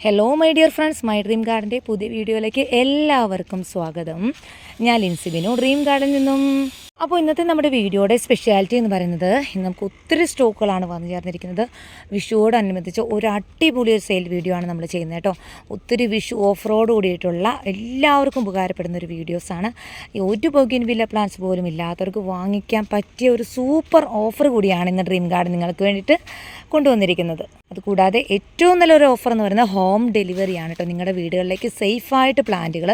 Hello my dear friends my dream ഗാർഡന്റെ പുതിയ വീഡിയോയിലേക്ക് എല്ലാവർക്കും സ്വാഗതം. ഞാൻ ലിൻസിബിനു ഡ്രീം ഗാർഡനിൽ നിന്നും അപ്പോൾ ഇന്നത്തെ നമ്മുടെ വീഡിയോയുടെ സ്പെഷ്യാലിറ്റി എന്ന് പറയുന്നത് ഇന്ന് നമുക്ക് ഒത്തിരി സ്റ്റോക്കുകളാണ് വന്നു ചേർന്നിരിക്കുന്നത്. വിഷുവോടനുബന്ധിച്ച് ഒരു അടിപൊളി ഒരു സെയിൽ വീഡിയോ ആണ് നമ്മൾ ചെയ്യുന്നത് കേട്ടോ. ഒത്തിരി വിഷു ഓഫ് റോഡ് കൂടിയിട്ടുള്ള എല്ലാവർക്കും ഉപകാരപ്പെടുന്ന ഒരു വീഡിയോസാണ് ഈ ഒരു ബോഗിൻ വില്ല പ്ലാൻസ് പോലും ഇല്ലാത്തവർക്ക് വാങ്ങിക്കാൻ പറ്റിയ ഒരു സൂപ്പർ ഓഫർ കൂടിയാണ് ഇന്ന് ഡ്രീം ഗാർഡൻ നിങ്ങൾക്ക് വേണ്ടിയിട്ട് കൊണ്ടുവന്നിരിക്കുന്നത്. അതുകൂടാതെ ഏറ്റവും നല്ലൊരു ഓഫർ എന്ന് പറയുന്നത് ഹോം ഡെലിവറിയാണ് കേട്ടോ. നിങ്ങളുടെ വീടുകളിലേക്ക് സേഫായിട്ട് പ്ലാന്റുകൾ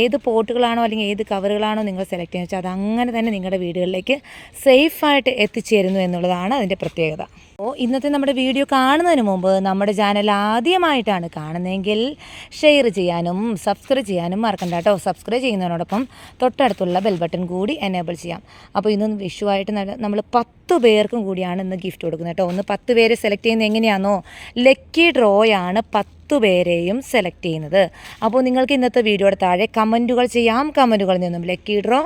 ഏത് പോട്ടുകളാണോ അല്ലെങ്കിൽ ഏത് കവറുകളാണോ നിങ്ങൾ സെലക്ട് ചെയ്യുന്നത് അത് തന്നെ നിങ്ങളുടെ വീടുകളിലേക്ക് സേഫായിട്ട് എത്തിച്ചേരുന്നു എന്നുള്ളതാണ് അതിന്റെ പ്രത്യേകത. അപ്പോൾ ഇന്നത്തെ നമ്മുടെ വീഡിയോ കാണുന്നതിന് മുമ്പ് നമ്മുടെ ചാനൽ ആദ്യമായിട്ടാണ് കാണുന്നതെങ്കിൽ ഷെയർ ചെയ്യാനും സബ്സ്ക്രൈബ് ചെയ്യാനും മറക്കണ്ട കേട്ടോ. സബ്സ്ക്രൈബ് ചെയ്യുന്നതിനോടൊപ്പം തൊട്ടടുത്തുള്ള ബെൽ ബട്ടൺ കൂടി എനേബിൾ ചെയ്യാം. അപ്പോൾ ഇന്ന് വിഷുവായിട്ട് നമ്മൾ പത്ത് പേർക്കും കൂടിയാണ് ഇന്ന് ഗിഫ്റ്റ് കൊടുക്കുന്നത് കേട്ടോ. ഒന്ന് പത്ത് പേരെ സെലക്ട് ചെയ്യുന്നത് എങ്ങനെയാണെന്നോ ലക്കി ഡ്രോയാണ് പത്ത് പേരെയും സെലക്ട് ചെയ്യുന്നത്. അപ്പോൾ നിങ്ങൾക്ക് ഇന്നത്തെ വീഡിയോയുടെ താഴെ കമന്റുകൾ ചെയ്യാം. കമന്റുകളിൽ നിന്നും ലക്കി ഡ്രോ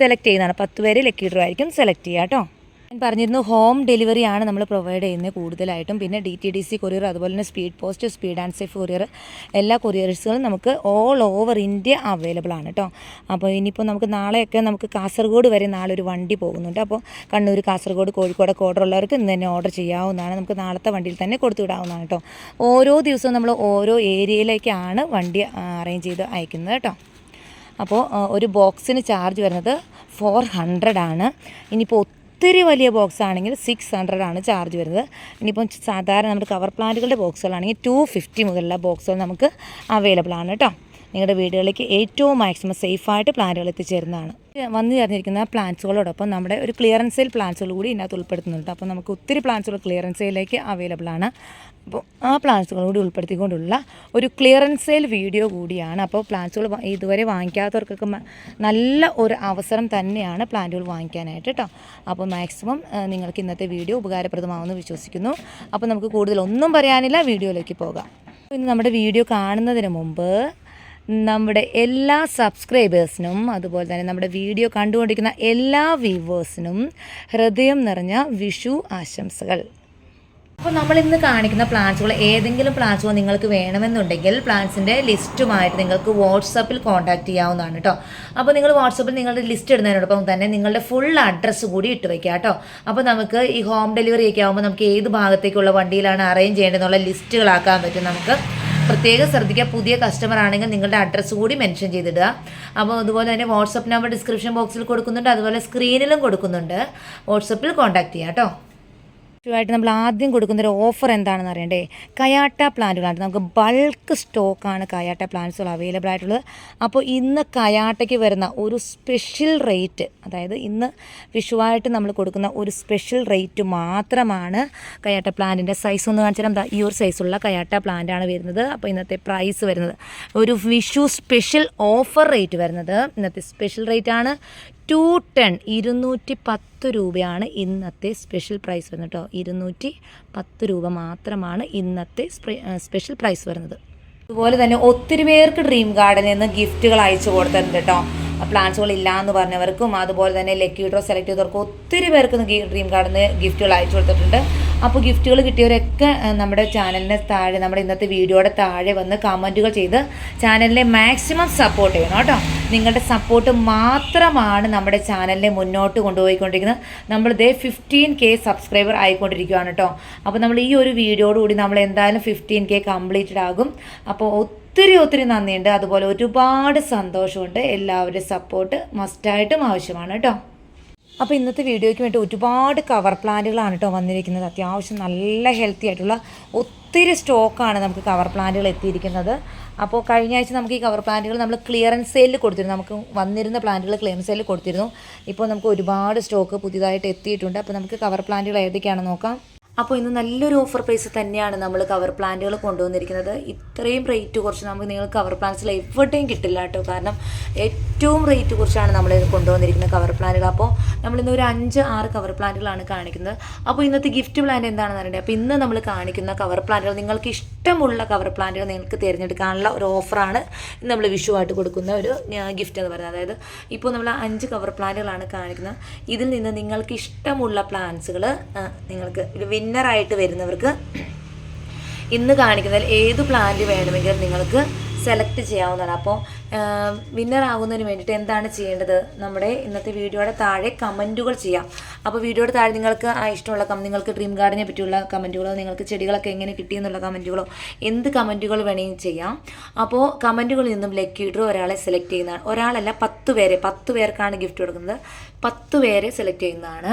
സെലക്ട് ചെയ്യുന്നതാണ്. പത്ത് പേര് ലക്കി ഡ്രോ ആയിരിക്കും സെലക്ട് ചെയ്യുക കേട്ടോ. ഞാൻ പറഞ്ഞിരുന്നു ഹോം ഡെലിവറി ആണ് നമ്മൾ പ്രൊവൈഡ് ചെയ്യുന്നത് കൂടുതലായിട്ടും. പിന്നെ D T D C courier അതുപോലെ തന്നെ speed post speed and safe courier എല്ലാ കൊറിയേഴ്സുകളും നമുക്ക് ഓൾ ഓവർ ഇന്ത്യ അവൈലബിൾ ആണ് കേട്ടോ അപ്പോൾ ഇനിയിപ്പോൾ നമുക്ക് നാളെയൊക്കെ നമുക്ക് കാസർഗോഡ് വരെ നാളെ ഒരു വണ്ടി പോകുന്നുണ്ട്. അപ്പോൾ കണ്ണൂർ കാസർഗോഡ് കോഴിക്കോട് ഓർഡർ ഉള്ളവർക്ക് ഇന്ന് തന്നെ ഓർഡർ ചെയ്യാവുന്നതാണ്. നമുക്ക് നാളത്തെ വണ്ടിയിൽ തന്നെ കൊടുത്തു വിടാവുന്നതാണ് കേട്ടോ ഓരോ ദിവസവും നമ്മൾ ഓരോ ഏരിയയിലേക്കാണ് വണ്ടി അറേഞ്ച് ചെയ്ത് അയക്കുന്നത് കേട്ടോ അപ്പോൾ ഒരു ബോക്സിന് ചാർജ് വരുന്നത് ഫോർ ഹൺഡ്രഡ് ആണ്. ഇനിയിപ്പോൾ ഒത്തിരി വലിയ ബോക്സ് ആണെങ്കിൽ സിക്സ് ഹൺഡ്രഡ് ആണ് ചാർജ് വരുന്നത്. ഇനിയിപ്പം സാധാരണ നമ്മുടെ കവർ പ്ലാന്റുകളുടെ ബോക്സുകളാണെങ്കിൽ ടു ഫിഫ്റ്റി മുതലുള്ള ബോക്സുകൾ നമുക്ക് അവൈലബിൾ ആണ് കേട്ടോ നിങ്ങളുടെ വീടുകളിലേക്ക് ഏറ്റവും മാക്സിമം സേഫായിട്ട് പ്ലാന്റുകൾ എത്തിച്ചേരുന്നതാണ്. വന്നു ചേർന്നിരിക്കുന്ന പ്ലാന്റ്സുകളോടൊപ്പം നമ്മുടെ ഒരു ക്ലിയറൻസ് സെയിൽ പ്ലാന്റ്സുകൾ കൂടി ഇതിനകത്ത് ഉൾപ്പെടുത്തുന്നുണ്ട്. അപ്പോൾ നമുക്ക് ഒത്തിരി പ്ലാന്റ്സുകൾ ക്ലിയറൻസ് സെയിലേക്ക് അവൈലബിൾ ആണ്. അപ്പോൾ ആ പ്ലാന്റ്സുകൾ കൂടി ഉൾപ്പെടുത്തിക്കൊണ്ടുള്ള ഒരു ക്ലിയറൻസ് സെയിൽ വീഡിയോ കൂടിയാണ്. അപ്പോൾ പ്ലാന്റ്സുകൾ ഇതുവരെ വാങ്ങിക്കാത്തവർക്കൊക്കെ നല്ല ഒരു അവസരം തന്നെയാണ് പ്ലാന്റുകൾ വാങ്ങിക്കാനായിട്ട് കേട്ടോ അപ്പോൾ മാക്സിമം നിങ്ങൾക്ക് ഇന്നത്തെ വീഡിയോ ഉപകാരപ്രദമാവുമെന്ന് വിശ്വസിക്കുന്നു. അപ്പോൾ നമുക്ക് കൂടുതലൊന്നും പറയാനില്ല. വീഡിയോയിലേക്ക് പോകാം. ഇന്ന് നമ്മുടെ വീഡിയോ കാണുന്നതിന് മുമ്പ് നമ്മുടെ എല്ലാ സബ്സ്ക്രൈബേഴ്സിനും അതുപോലെ തന്നെ നമ്മുടെ വീഡിയോ കണ്ടുകൊണ്ടിരിക്കുന്ന എല്ലാ വ്യൂവേഴ്സിനും ഹൃദയം നിറഞ്ഞ വിഷു ആശംസകൾ. അപ്പോൾ നമ്മൾ ഇന്ന് കാണിക്കുന്ന പ്ലാൻസുകൾ ഏതെങ്കിലും പ്ലാൻസുകൾ നിങ്ങൾക്ക് വേണമെന്നുണ്ടെങ്കിൽ പ്ലാൻസിന്റെ ലിസ്റ്റുമായിട്ട് നിങ്ങൾക്ക് വാട്സപ്പിൽ കോൺടാക്ട് ചെയ്യാവുന്നതാണ് കേട്ടോ അപ്പോൾ നിങ്ങൾ വാട്സപ്പിൽ നിങ്ങളുടെ ലിസ്റ്റ് ഇടുന്നതിനോടൊപ്പം തന്നെ നിങ്ങളുടെ ഫുൾ അഡ്രസ്സ് കൂടി ഇട്ട് വയ്ക്കുക കേട്ടോ അപ്പോൾ നമുക്ക് ഈ ഹോം ഡെലിവറി ഒക്കെ ആകുമ്പോൾ നമുക്ക് ഏത് ഭാഗത്തേക്കുള്ള വണ്ടിയിലാണ് അറേഞ്ച് ചെയ്യേണ്ടതെന്നുള്ള ലിസ്റ്റുകളാക്കാൻ പറ്റും നമുക്ക്. പ്രത്യേകം ശ്രദ്ധിക്കുക. പുതിയ കസ്റ്റമർ ആണെങ്കിൽ നിങ്ങളുടെ അഡ്രസ്സ് കൂടി മെൻഷൻ ചെയ്തിടുക. അപ്പോൾ അതുപോലെ തന്നെ വാട്സപ്പ് നമ്പർ ഡിസ്ക്രിപ്ഷൻ ബോക്സിൽ കൊടുക്കുന്നുണ്ട്. അതുപോലെ സ്ക്രീനിലും കൊടുക്കുന്നുണ്ട്. വാട്സപ്പിൽ കോൺടാക്ട് ചെയ്യാം കേട്ടോ. ആയിട്ട് നമ്മൾ ആദ്യം കൊടുക്കുന്നൊരു ഓഫർ എന്താണെന്ന് അറിയണ്ടേ? കയാട്ട പ്ലാന്റുകളാണ്. നമുക്ക് ബൾക്ക് സ്റ്റോക്കാണ് കയാട്ട പ്ലാന്റ്സുകൾ അവൈലബിൾ ആയിട്ടുള്ളത്. അപ്പോൾ ഇന്ന് കയാട്ടയ്ക്ക് വരുന്ന ഒരു സ്പെഷ്യൽ റേറ്റ് അതായത് ഇന്ന് വിഷുവായിട്ട് നമ്മൾ കൊടുക്കുന്ന ഒരു സ്പെഷ്യൽ റേറ്റ് മാത്രമാണ് കയാട്ട പ്ലാന്റിന്റെ സൈസ് ഒന്ന് കാണിച്ചാൽ എന്താ ഈ ഒരു സൈസുള്ള കയാട്ട പ്ലാന്റാണ് വരുന്നത്. അപ്പോൾ ഇന്നത്തെ പ്രൈസ് വരുന്നത്. ഒരു വിഷു സ്പെഷ്യൽ ഓഫർ റേറ്റ് വരുന്നത്. ഇന്നത്തെ സ്പെഷ്യൽ റേറ്റ് ആണ്. ടു ടെൻ ഇരുന്നൂറ്റി പത്ത് രൂപയാണ് ഇന്നത്തെ സ്പെഷ്യൽ പ്രൈസ് വരുന്നത് കേട്ടോ ഇരുന്നൂറ്റി പത്ത് രൂപ മാത്രമാണ് ഇന്നത്തെ സ്പെഷ്യൽ പ്രൈസ് വരുന്നത്. അതുപോലെ തന്നെ ഒത്തിരി പേർക്ക് ഡ്രീം ഗാർഡനിൽ നിന്ന് ഗിഫ്റ്റുകൾ അയച്ചു കൊടുത്തിട്ടുണ്ട് കേട്ടോ പ്ലാൻസുകൾ ഇല്ല എന്ന് പറഞ്ഞവർക്കും അതുപോലെ തന്നെ ലക്കി ഡ്രോ സെലക്ട് ചെയ്തവർക്കും ഒത്തിരി പേർക്ക് ഡ്രീം ഗാർഡനിൽ ഗിഫ്റ്റുകൾ അയച്ചു കൊടുത്തിട്ടുണ്ട്. അപ്പോൾ ഗിഫ്റ്റുകൾ കിട്ടിയവരൊക്കെ നമ്മുടെ ചാനലിന് താഴെ നമ്മുടെ ഇന്നത്തെ വീഡിയോയുടെ താഴെ വന്ന് കമന്റുകൾ ചെയ്ത് ചാനലിനെ മാക്സിമം സപ്പോർട്ട് ചെയ്യണം കേട്ടോ. നിങ്ങളുടെ സപ്പോർട്ട് മാത്രമാണ് നമ്മുടെ ചാനലിനെ മുന്നോട്ട് കൊണ്ടുപോയിക്കൊണ്ടിരിക്കുന്നത്. നമ്മൾ ഇതേ ഫിഫ്റ്റീൻ കെ സബ്സ്ക്രൈബർ ആയിക്കൊണ്ടിരിക്കുകയാണ് കേട്ടോ. അപ്പോൾ നമ്മൾ ഈ ഒരു വീഡിയോടുകൂടി നമ്മൾ എന്തായാലും ഫിഫ്റ്റീൻ കെ കംപ്ലീറ്റഡ് ആകും. അപ്പോൾ ഒത്തിരി ഒത്തിരി നന്ദിയുണ്ട്. അതുപോലെ ഒരുപാട് സന്തോഷമുണ്ട്. എല്ലാവരുടെ സപ്പോർട്ട് മസ്റ്റായിട്ടും ആവശ്യമാണ് കേട്ടോ. അപ്പോൾ ഇന്നത്തെ വീഡിയോയ്ക്ക് വേണ്ടി ഒരുപാട് കവർ പ്ലാന്റുകളാണ് കേട്ടോ വന്നിരിക്കുന്നത്. അത്യാവശ്യം നല്ല ഹെൽത്തി ആയിട്ടുള്ള ഒത്തിരി സ്റ്റോക്കാണ് നമുക്ക് കവർ പ്ലാന്റുകൾ എത്തിയിരിക്കുന്നത്. അപ്പോൾ കഴിഞ്ഞ ആഴ്ച നമുക്ക് ഈ കവർ പ്ലാന്റുകൾ നമ്മൾ ക്ലിയറൻസ് സെയിലിൽ കൊടുത്തിരുന്നു. നമുക്ക് വന്നിരുന്ന പ്ലാന്റുകൾ ക്ലിയറൻസ് സെയിലിൽ കൊടുത്തിരുന്നു. ഇപ്പോൾ നമുക്ക് ഒരുപാട് സ്റ്റോക്ക് പുതിയതായിട്ട് എത്തിയിട്ടുണ്ട്. അപ്പോൾ നമുക്ക് കവർ പ്ലാന്റുകൾ ഏതൊക്കെയാണെന്ന് നോക്കാം. അപ്പോൾ ഇന്ന് നല്ലൊരു ഓഫർ പ്രൈസ് തന്നെയാണ് നമ്മൾ കവർ പ്ലാന്റുകൾ കൊണ്ടുവന്നിരിക്കുന്നത്. ഇത്രയും റേറ്റ് കുറച്ച് നമുക്ക് നിങ്ങൾ കവർ പ്ലാന്റ്സിൽ എവിടെയും കിട്ടില്ല കേട്ടോ. കാരണം ഏറ്റവും റേറ്റ് കുറച്ചാണ് നമ്മൾ കൊണ്ടുവന്നിരിക്കുന്ന കവർ പ്ലാന്റുകൾ അപ്പോൾ നമ്മളിന്ന് ഒരു അഞ്ച് ആറ് കവർ പ്ലാന്റുകളാണ് കാണിക്കുന്നത്. അപ്പോൾ ഇന്നത്തെ ഗിഫ്റ്റ് പ്ലാൻ എന്താണെന്ന് അറിയേണ്ടത് അപ്പോൾ ഇന്ന് നമ്മൾ കാണിക്കുന്ന കവർ പ്ലാന്റുകൾ നിങ്ങൾക്ക് ഇഷ്ടമുള്ള കവർ പ്ലാന്റുകൾ നിങ്ങൾക്ക് തിരഞ്ഞെടുക്കാനുള്ള ഒരു ഓഫറാണ് നമ്മൾ വിഷുവായിട്ട് കൊടുക്കുന്ന ഒരു ഗിഫ്റ്റ് എന്ന് പറയുന്നത്. അതായത് ഇപ്പോൾ നമ്മൾ അഞ്ച് കവർ പ്ലാന്റുകളാണ് കാണിക്കുന്നത്. ഇതിൽ നിന്ന് നിങ്ങൾക്ക് ഇഷ്ടമുള്ള പ്ലാന്റ്സുകൾ നിങ്ങൾക്ക് വിന്നറായിട്ട് വരുന്നവർക്ക് ഇന്ന് കാണിക്കുന്നതിൽ ഏത് പ്ലാന്റ് വേണമെങ്കിലും നിങ്ങൾക്ക് സെലക്ട് ചെയ്യാവുന്നതാണ്. അപ്പോൾ വിന്നർ ആകുന്നതിന് വേണ്ടിയിട്ട് എന്താണ് ചെയ്യേണ്ടത്? നമ്മുടെ ഇന്നത്തെ വീഡിയോയുടെ താഴെ കമന്റുകൾ ചെയ്യാം. അപ്പോൾ വീഡിയോയുടെ താഴെ നിങ്ങൾക്ക് ആ ഇഷ്ടമുള്ള നിങ്ങൾക്ക് ഡ്രീം ഗാർഡിനെ പറ്റിയുള്ള കമന്റുകളോ നിങ്ങൾക്ക് ചെടികളൊക്കെ എങ്ങനെ കിട്ടിയെന്നുള്ള കമന്റുകളോ എന്ത് കമന്റുകൾ വേണമെങ്കിലും ചെയ്യാം. അപ്പോൾ കമന്റുകളിൽ നിന്നും ലക്കി ഡ്രോ ഒരാളെ സെലക്ട് ചെയ്യുന്നതാണ്. ഒരാളല്ല പത്ത് പേരെ പത്ത് പേർക്കാണ് ഗിഫ്റ്റ് കൊടുക്കുന്നത്. പത്ത് പേരെ സെലക്ട് ചെയ്യുന്നതാണ്.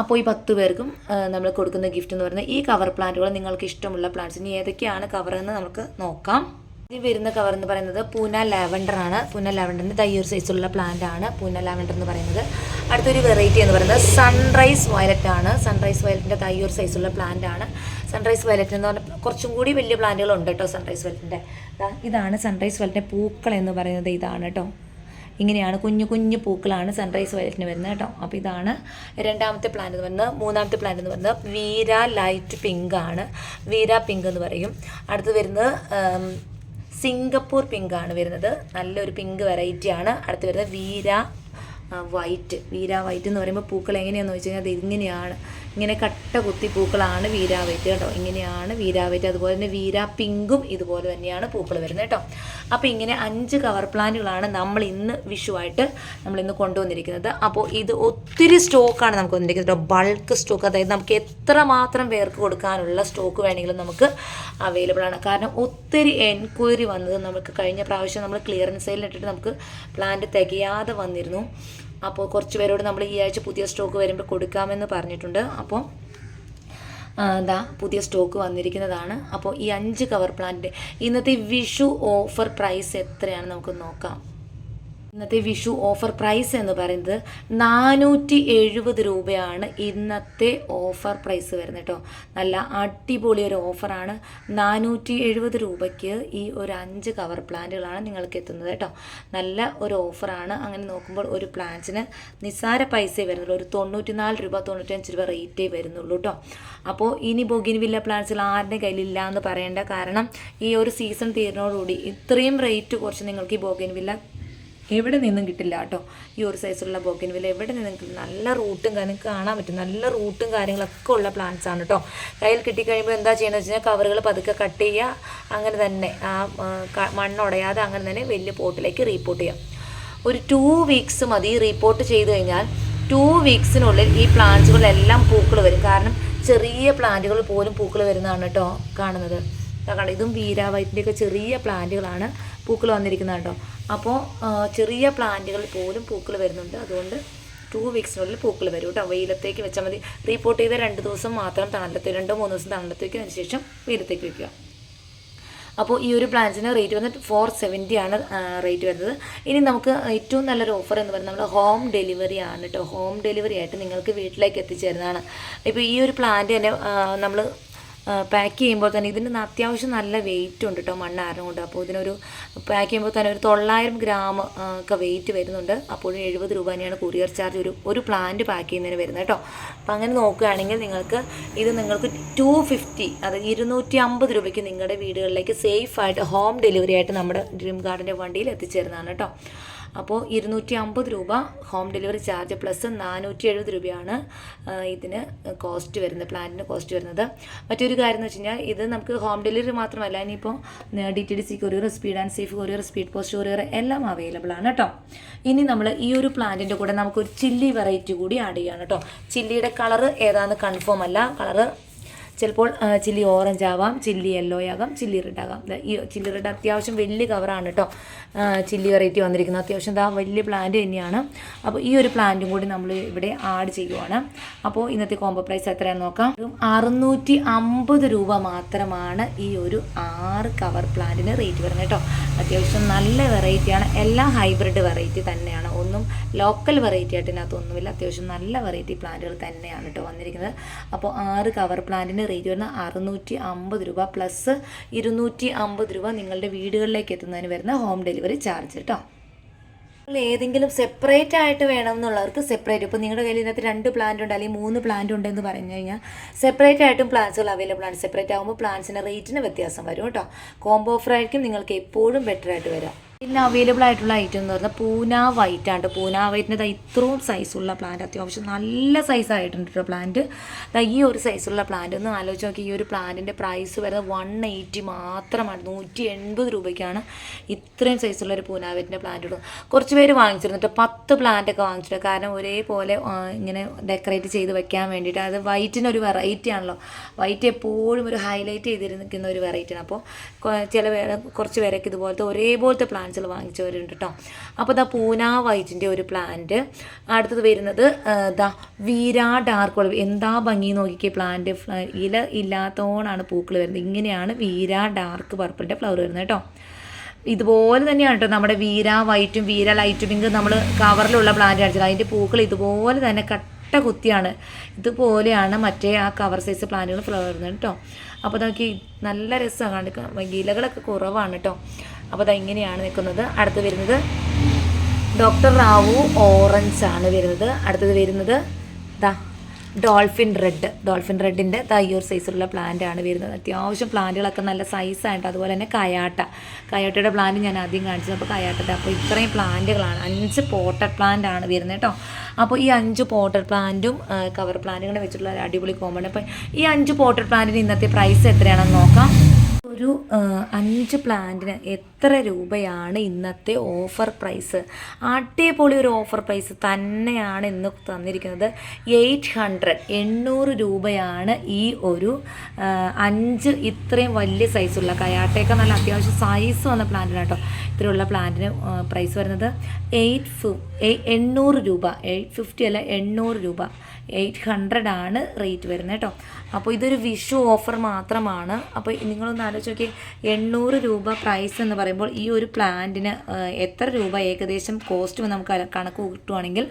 അപ്പോൾ ഈ പത്ത് പേർക്കും നമ്മൾ കൊടുക്കുന്ന ഗിഫ്റ്റ് എന്ന് പറയുന്നത് ഈ കവർ പ്ലാന്റുകൾ നിങ്ങൾക്ക് ഇഷ്ടമുള്ള പ്ലാന്റ്സ് ഇനി ഏതൊക്കെയാണ് കവർ എന്ന് നമുക്ക് നോക്കാം. ഇനി വരുന്ന കവർ എന്ന് പറയുന്നത് പൂന ലാവൻഡർ ആണ്. പൂന ലാവൻഡറിന്റെ തയ്യൊരു സൈസുള്ള പ്ലാന്റ് ആണ് പൂന ലാവൻഡർ എന്ന് പറയുന്നത്. അടുത്തൊരു വെറൈറ്റി എന്ന് പറയുന്നത് സൺറൈസ് വയലറ്റ് ആണ്. സൺറൈസ് വയലറ്റിന്റെ തയ്യൊരു സൈസുള്ള പ്ലാന്റ് ആണ്. സൺറൈസ് വയലറ്റ് എന്ന് പറഞ്ഞാൽ കുറച്ചും കൂടി വലിയ പ്ലാന്റുകളുണ്ട് കേട്ടോ സൺറൈസ് വയലറ്റിന്റെ ഇതാണ് സൺറൈസ് വയലറ്റിന്റെ പൂക്കൾ എന്ന് പറയുന്നത്. ഇതാണ് കേട്ടോ. ഇങ്ങനെയാണ് കുഞ്ഞു കുഞ്ഞു പൂക്കളാണ് സൺറൈസ് വയലറ്റിന് വരുന്നത് കേട്ടോ. അപ്പോൾ ഇതാണ് രണ്ടാമത്തെ പ്ലാന്റ് എന്ന് പറയുന്നത്. മൂന്നാമത്തെ പ്ലാന്റ് എന്ന് പറയുന്നത് വീര ലൈറ്റ് പിങ്ക് ആണ്. വീര പിങ്ക് എന്ന് പറയും. അടുത്ത് വരുന്നത് സിംഗപ്പൂർ പിങ്ക് ആണ് വരുന്നത്. നല്ലൊരു പിങ്ക് വെറൈറ്റി ആണ്. അടുത്ത് വരുന്നത് വീര വൈറ്റ് വീര വൈറ്റ് എന്ന് പറയുമ്പോൾ പൂക്കൾ എങ്ങനെയാണെന്ന് വെച്ച് കഴിഞ്ഞാൽ അത് ഇങ്ങനെയാണ്. ഇങ്ങനെ കട്ട കുത്തി പൂക്കളാണ് വീരാവേറ്റ് കേട്ടോ ഇങ്ങനെയാണ് വീരാവേറ്റ്. വൈറ്റ് അതുപോലെ തന്നെ വീര പിങ്കും ഇതുപോലെ തന്നെയാണ് പൂക്കൾ വരുന്നത് കേട്ടോ. അപ്പോൾ ഇങ്ങനെ അഞ്ച് കവർ പ്ലാന്റുകളാണ് നമ്മൾ ഇന്ന് വിഷുവായിട്ട് നമ്മൾ ഇന്ന് കൊണ്ടുവന്നിരിക്കുന്നത്. അപ്പോൾ ഇത് ഒത്തിരി സ്റ്റോക്കാണ് നമുക്ക് വന്നിരിക്കുന്നത് കേട്ടോ. ബൾക്ക് സ്റ്റോക്ക് അതായത് നമുക്ക് എത്ര മാത്രം പേർക്ക് കൊടുക്കാനുള്ള സ്റ്റോക്ക് വേണമെങ്കിലും നമുക്ക് അവൈലബിൾ ആണ്. കാരണം ഒത്തിരി എൻക്വയറി വന്നത് നമുക്ക് കഴിഞ്ഞ പ്രാവശ്യം നമ്മൾ ക്ലിയറൻസ് സെയിലിട്ടിട്ട് നമുക്ക് പ്ലാന്റ് തികയാതെ വന്നിരുന്നു. അപ്പോൾ കുറച്ച് പേരോട് നമ്മൾ ഈ ആഴ്ച പുതിയ സ്റ്റോക്ക് വരുമ്പോൾ കൊടുക്കാമെന്ന് പറഞ്ഞിട്ടുണ്ട്. അപ്പോൾ എന്താ പുതിയ സ്റ്റോക്ക് വന്നിരിക്കുന്നതാണ്. അപ്പോൾ ഈ അഞ്ച് കവർ പ്ലാന്റിന്റെ ഇന്നത്തെ വിഷു ഓഫർ പ്രൈസ് എത്രയാണ് നമുക്ക് നോക്കാം. ഇന്നത്തെ വിഷു ഓഫർ പ്രൈസ് എന്ന് പറയുന്നത് നാനൂറ്റി എഴുപത് രൂപയാണ് ഇന്നത്തെ ഓഫർ പ്രൈസ് വരുന്നത് കേട്ടോ. നല്ല അടിപൊളി ഒരു ഓഫറാണ്. നാനൂറ്റി എഴുപത് രൂപയ്ക്ക് ഈ ഒരു അഞ്ച് കവർ പ്ലാന്റുകളാണ് നിങ്ങൾക്ക് എത്തുന്നത് കേട്ടോ. നല്ല ഒരു ഓഫറാണ്. അങ്ങനെ നോക്കുമ്പോൾ ഒരു പ്ലാന്റ്സിന് നിസ്സാര പൈസ വരുന്നുള്ളൂ. ഒരു തൊണ്ണൂറ്റി നാല് രൂപ തൊണ്ണൂറ്റഞ്ച് രൂപ റേറ്റേ വരുന്നുള്ളൂ കേട്ടോ. അപ്പോൾ ഇനി ബൊഗിൻ വില്ല പ്ലാന്റ്സുകൾ ആരുടെ കയ്യിലില്ല എന്ന് പറയേണ്ട കാരണം ഈ ഒരു സീസൺ തീരുന്നതോടുകൂടി ഇത്രയും റേറ്റ് കുറച്ച് നിങ്ങൾക്ക് ഈ ബൊഗിൻ വില്ല എവിടെ നിന്നും കിട്ടില്ല കേട്ടോ. ഈ ഒരു സൈസുള്ള ബോക്കിൻ വില എവിടെ നിന്നും കിട്ടില്ല നല്ല റൂട്ടും കാര്യം കാണാൻ പറ്റും. നല്ല റൂട്ടും കാര്യങ്ങളൊക്കെ ഉള്ള പ്ലാന്റ്സ് ആണ് കേട്ടോ. കയ്യിൽ കിട്ടിക്കഴിയുമ്പോൾ എന്താ ചെയ്യുന്നത് വെച്ച് കഴിഞ്ഞാൽ കവറുകൾ പതുക്കെ കട്ട് ചെയ്യുക. അങ്ങനെ തന്നെ ആ മണ്ണുടയാതെ അങ്ങനെ തന്നെ വലിയ പോട്ടിലേക്ക് റീപ്പോർട്ട് ചെയ്യാം. ഒരു ടു വീക്സ് മതി റീപ്പോർട്ട് ചെയ്ത് കഴിഞ്ഞാൽ ടു വീക്സിനുള്ളിൽ ഈ പ്ലാന്റ്സുകളെല്ലാം പൂക്കൾ വരും. കാരണം ചെറിയ പ്ലാന്റുകൾ പോലും പൂക്കൾ വരുന്നതാണ് കേട്ടോ കാണുന്നത്. ഇതും വീരാവൈറ്റിന്റെയൊക്കെ ചെറിയ പ്ലാന്റുകളാണ് പൂക്കൾ വന്നിരിക്കുന്നത് കേട്ടോ. അപ്പോൾ ചെറിയ പ്ലാന്റുകളിൽ പോലും പൂക്കൾ വരുന്നുണ്ട്. അതുകൊണ്ട് ടു വീക്സിനുള്ളിൽ പൂക്കൾ വരും കേട്ടോ. വെയിലത്തേക്ക് വെച്ചാൽ മതി. റിപ്പോർട്ട് ചെയ്ത രണ്ട് ദിവസം മാത്രം തണലത്ത് രണ്ടോ മൂന്ന് ദിവസം തണലത്തേക്ക് അതിന് ശേഷം വെയിലത്തേക്ക് വയ്ക്കുക അപ്പോൾ ഈ ഒരു പ്ലാൻസിന് റേറ്റ് വന്നിട്ട് ഫോർ സെവന്റി ആണ് റേറ്റ് വരുന്നത്. ഇനി നമുക്ക് ഏറ്റവും നല്ലൊരു ഓഫർ എന്ന് പറയുന്നത് നമ്മുടെ ഹോം ഡെലിവറി ആണ് കേട്ടോ. ഹോം ഡെലിവറി ആയിട്ട് നിങ്ങൾക്ക് വീട്ടിലേക്ക് എത്തിച്ചേരുന്നതാണ്. ഇപ്പോൾ ഈ ഒരു പ്ലാന്റ് തന്നെ നമ്മൾ പാക്ക് ചെയ്യുമ്പോൾ തന്നെ ഇതിന് അത്യാവശ്യം നല്ല വെയിറ്റ് ഉണ്ട് കേട്ടോ മണ്ണാരം കൊണ്ട്. അപ്പോൾ ഇതിനൊരു പാക്ക് ചെയ്യുമ്പോൾ തന്നെ ഒരു തൊള്ളായിരം ഗ്രാം ഒക്കെ വെയിറ്റ് വരുന്നുണ്ട്. അപ്പോഴും എഴുപത് രൂപ തന്നെയാണ് കൊറിയർ ചാർജ് ഒരു ഒരു പ്ലാന്റ് പാക്ക് ചെയ്യുന്നതിന് വരുന്നത് കേട്ടോ. അപ്പോൾ അങ്ങനെ നോക്കുകയാണെങ്കിൽ നിങ്ങൾക്ക് ഇത് നിങ്ങൾക്ക് ടു ഫിഫ്റ്റി അതായത് ഇരുന്നൂറ്റി അമ്പത് രൂപയ്ക്ക് നിങ്ങളുടെ വീടുകളിലേക്ക് സേഫ് ആയിട്ട് ഹോം ഡെലിവറി ആയിട്ട് നമ്മുടെ ഡ്രീം ഗാർഡന്റെ വണ്ടിയിൽ എത്തിച്ചേരുന്നതാണ് കേട്ടോ. അപ്പോൾ ഇരുന്നൂറ്റി അമ്പത് രൂപ ഹോം ഡെലിവറി ചാർജ് പ്ലസ് നാനൂറ്റി എഴുപത് രൂപയാണ് ഇതിന് കോസ്റ്റ് വരുന്നത് പ്ലാന്റിന് കോസ്റ്റ് വരുന്നത്. മറ്റൊരു കാര്യം എന്ന് വെച്ച് കഴിഞ്ഞാൽ ഇത് നമുക്ക് ഹോം ഡെലിവറി മാത്രമല്ല ഇനിയിപ്പോൾ D T D C courier speed and safe courier speed post courier എല്ലാം അവൈലബിൾ ആണ് കേട്ടോ. ഇനി നമ്മൾ ഈ ഒരു പ്ലാന്റിന്റെ കൂടെ നമുക്കൊരു ചില്ലി വെറൈറ്റി കൂടി ആഡ് ചെയ്യാണ് കേട്ടോ. ചില്ലിയുടെ കളറ് ഏതാണെന്ന് കൺഫേം അല്ല. കളറ് ചിലപ്പോൾ ചില്ലി ഓറഞ്ച് ആവാം ചില്ലി യെല്ലോ ആകാം ചില്ലി റെഡ് ആകാം. ഈ ചില്ലി റെഡ് അത്യാവശ്യം വലിയ കവറാണ് കേട്ടോ ചില്ലി വെറൈറ്റി വന്നിരിക്കുന്നത്. അത്യാവശ്യം ദാ വലിയ പ്ലാന്റ് തന്നെയാണ്. അപ്പോൾ ഈ ഒരു പ്ലാന്റും കൂടി നമ്മൾ ഇവിടെ ആഡ് ചെയ്യുവാണ്. അപ്പോൾ ഇന്നത്തെ കോംബോ പ്രൈസ് എത്രയാണെന്ന് നോക്കാം. അറുന്നൂറ്റി അമ്പത് രൂപ മാത്രമാണ് ഈ ഒരു ആറ് കവർ പ്ലാന്റിന് റേറ്റ് വരുന്നത് കേട്ടോ അത്യാവശ്യം നല്ല വെറൈറ്റിയാണ് എല്ലാം ഹൈബ്രിഡ് വെറൈറ്റി തന്നെയാണ്. ഒന്നും ലോക്കൽ വെറൈറ്റി ആയിട്ട് ഇതിനകത്തൊന്നുമില്ല അത്യാവശ്യം നല്ല വെറൈറ്റി പ്ലാന്റുകൾ തന്നെയാണ് കേട്ടോ വന്നിരിക്കുന്നത്. അപ്പോൾ ആറ് കവർ പ്ലാന്റിന് റേറ്റ് വരുന്നത് അറുന്നൂറ്റി അമ്പത് രൂപ പ്ലസ് ഇരുന്നൂറ്റി അമ്പത് രൂപ നിങ്ങളുടെ വീടുകളിലേക്ക് എത്തുന്നതിന് വരുന്ന ഹോം ഡെലിവറി ചാർജ് കേട്ടോ ഏതെങ്കിലും സെപ്പറേറ്റ് ആയിട്ട് വേണമെന്നുള്ളവർക്ക് സെപ്പറേറ്റ് ഇപ്പോൾ നിങ്ങളുടെ കയ്യിൽ ഇതിനകത്ത് രണ്ട് പ്ലാന്റ് ഉണ്ട് അല്ലെങ്കിൽ മൂന്ന് പ്ലാന്റ് ഉണ്ട് എന്ന് പറഞ്ഞു കഴിഞ്ഞാൽ സെപ്പറേറ്റ് ആയിട്ടും പ്ലാന്റ്സുകൾ അവൈലബിൾ ആണ്. സെപ്പറേറ്റ് ആകുമ്പോൾ പ്ലാൻസിന്റെ റേറ്റിന് വ്യത്യാസം വരും കേട്ടോ കോംബോ ഓഫർ ആയിരിക്കും നിങ്ങൾക്ക് എപ്പോഴും ബെറ്റർ ആയിട്ട് വരാം. പിന്നെ അവൈലബിൾ ആയിട്ടുള്ള ഐറ്റം എന്ന് പറഞ്ഞാൽ പൂന വൈറ്റ് ആണ് പൂന വൈറ്റിന്റെ ഇത്രയും സൈസുള്ള പ്ലാന്റ് അത്യാവശ്യം നല്ല സൈസ് ആയിട്ടുണ്ട് കേട്ടോ പ്ലാന്റ് ഈ ഒരു സൈസുള്ള പ്ലാന്റ് ഒന്ന് ആലോചിച്ച് നോക്കി. ഈ ഒരു പ്ലാന്റിന്റെ പ്രൈസ് വരുന്നത് വൺ എയ്റ്റി മാത്രമാണ്. നൂറ്റി എൺപത് രൂപയ്ക്കാണ് ഇത്രയും സൈസുള്ള ഒരു പൂന വൈറ്റിന്റെ പ്ലാന്റ് ഉള്ളത് കുറച്ച് പേര് വാങ്ങിച്ചിരുന്നു കേട്ടോ പത്ത് പ്ലാന്റ് ഒക്കെ വാങ്ങിച്ചിട്ട് കാരണം ഒരേപോലെ ഇങ്ങനെ ഡെക്കറേറ്റ് ചെയ്ത് വെക്കാൻ വേണ്ടിയിട്ട്. അത് വൈറ്റിന് ഒരു വെറൈറ്റി ആണല്ലോ. വൈറ്റ് എപ്പോഴും ഒരു ഹൈലൈറ്റ് ചെയ്തിരിക്കുന്ന ഒരു വെറൈറ്റിയാണ് അപ്പോൾ ചില പേരെ കുറച്ച് പേരൊക്കെ ഇതുപോലത്തെ ഒരേപോലത്തെ പ്ലാന്റ്സുകൾ വാങ്ങിച്ചവരുണ്ട് കേട്ടോ അപ്പോൾ ദാ പൂന വൈറ്റിന്റെ ഒരു പ്ലാന്റ് അടുത്തത് വരുന്നത് ദാ വീരാ ഡാർക്ക് ഒളിവ് എന്താ ഭംഗി നോക്കിക്കേ പ്ലാന്റ് ഇല ഇല്ലാത്തോണാണ് പൂക്കൾ വരുന്നത്. ഇങ്ങനെയാണ് വീരാ ഡാർക്ക് പർപ്പിളിന്റെ ഫ്ലവർ വരുന്നത് കേട്ടോ ഇതുപോലെ തന്നെയാണ് കേട്ടോ നമ്മുടെ വീര വൈറ്റും വീര ലൈറ്റും പിങ്ക് നമ്മൾ കവറിലുള്ള പ്ലാന്റ് അടിച്ചത് അതിന്റെ പൂക്കൾ ഇതുപോലെ തന്നെ കട്ട കുത്തിയാണ്. ഇതുപോലെയാണ് മറ്റേ ആ കവർ സൈസ് പ്ലാന്റുകൾ ഫ്ലവർ വരുന്നത് കേട്ടോ അപ്പോൾ നോക്കി നല്ല രസമാണ് ഇലകളൊക്കെ കുറവാണ് കേട്ടോ അപ്പോൾ അത് ഇങ്ങനെയാണ് നിൽക്കുന്നത്. അടുത്ത് വരുന്നത് ഡോക്ടർ റാവു ഓറഞ്ച് ആണ് വരുന്നത്. അടുത്തത് വരുന്നത് ദാ ഡോൾഫിൻ റെഡ്. ഡോൾഫിൻ റെഡിന്റെ തയ്യൂർ സൈസിലുള്ള പ്ലാന്റ് ആണ് വരുന്നത്. അത്യാവശ്യം പ്ലാന്റുകളൊക്കെ നല്ല സൈസായിട്ട് അതുപോലെ തന്നെ കയാട്ട. കയാട്ടയുടെ പ്ലാന്റ് ഞാൻ ആദ്യം കാണിച്ചത്. അപ്പോൾ കയാട്ടയുടെ അപ്പോൾ ഇത്രയും പ്ലാന്റുകളാണ് അഞ്ച് പോട്ടഡ് പ്ലാന്റ് ആണ് വരുന്നത് കേട്ടോ. അപ്പോൾ ഈ അഞ്ച് പോട്ടഡ് പ്ലാന്റും കവർ പ്ലാന്റുകളും വെച്ചിട്ടുള്ള ഒരു അടിപൊളി കോമ്പാണ് അപ്പോൾ ഈ അഞ്ച് പോട്ടഡ് പ്ലാന്റിന് ഇന്നത്തെ പ്രൈസ് എത്രയാണെന്ന് നോക്കാം. ഒരു അഞ്ച് പ്ലാന്റിന് എത്ര രൂപയാണ് ഇന്നത്തെ ഓഫർ പ്രൈസ് അടിപൊളി ഒരു ഓഫർ പ്രൈസ് തന്നെയാണ് ഇന്ന് തന്നിരിക്കുന്നത്. എയ്റ്റ് ഹൺഡ്രഡ് എണ്ണൂറ് രൂപയാണ് ഈ ഒരു അഞ്ച് ഇത്രയും വലിയ സൈസുള്ള കയാട്ടയൊക്കെ നല്ല അത്യാവശ്യം സൈസ് വന്ന പ്ലാന്റിന് കേട്ടോ. ഇത്രയുള്ള പ്ലാന്റിന് പ്രൈസ് വരുന്നത് എയ്റ്റ് ഫു എണ്ണൂറ് രൂപ. എയ്റ്റ് ഫിഫ്റ്റി അല്ല എണ്ണൂറ് രൂപ. എയ്റ്റ് ഹൺഡ്രഡ് ആണ് റേറ്റ് വരുന്നത് കേട്ടോ. അപ്പോൾ ഇതൊരു വിഷു ഓഫർ മാത്രമാണ്. അപ്പോൾ നിങ്ങളൊന്ന് ആലോചിച്ച് നോക്കി എണ്ണൂറ് രൂപ പ്രൈസ് എന്ന് പറയുമ്പോൾ ഈ ഒരു പ്ലാന്റിന് എത്ര രൂപ ഏകദേശം കോസ്റ്റ് നമുക്ക് കണക്ക് കിട്ടുവാണെങ്കിൽ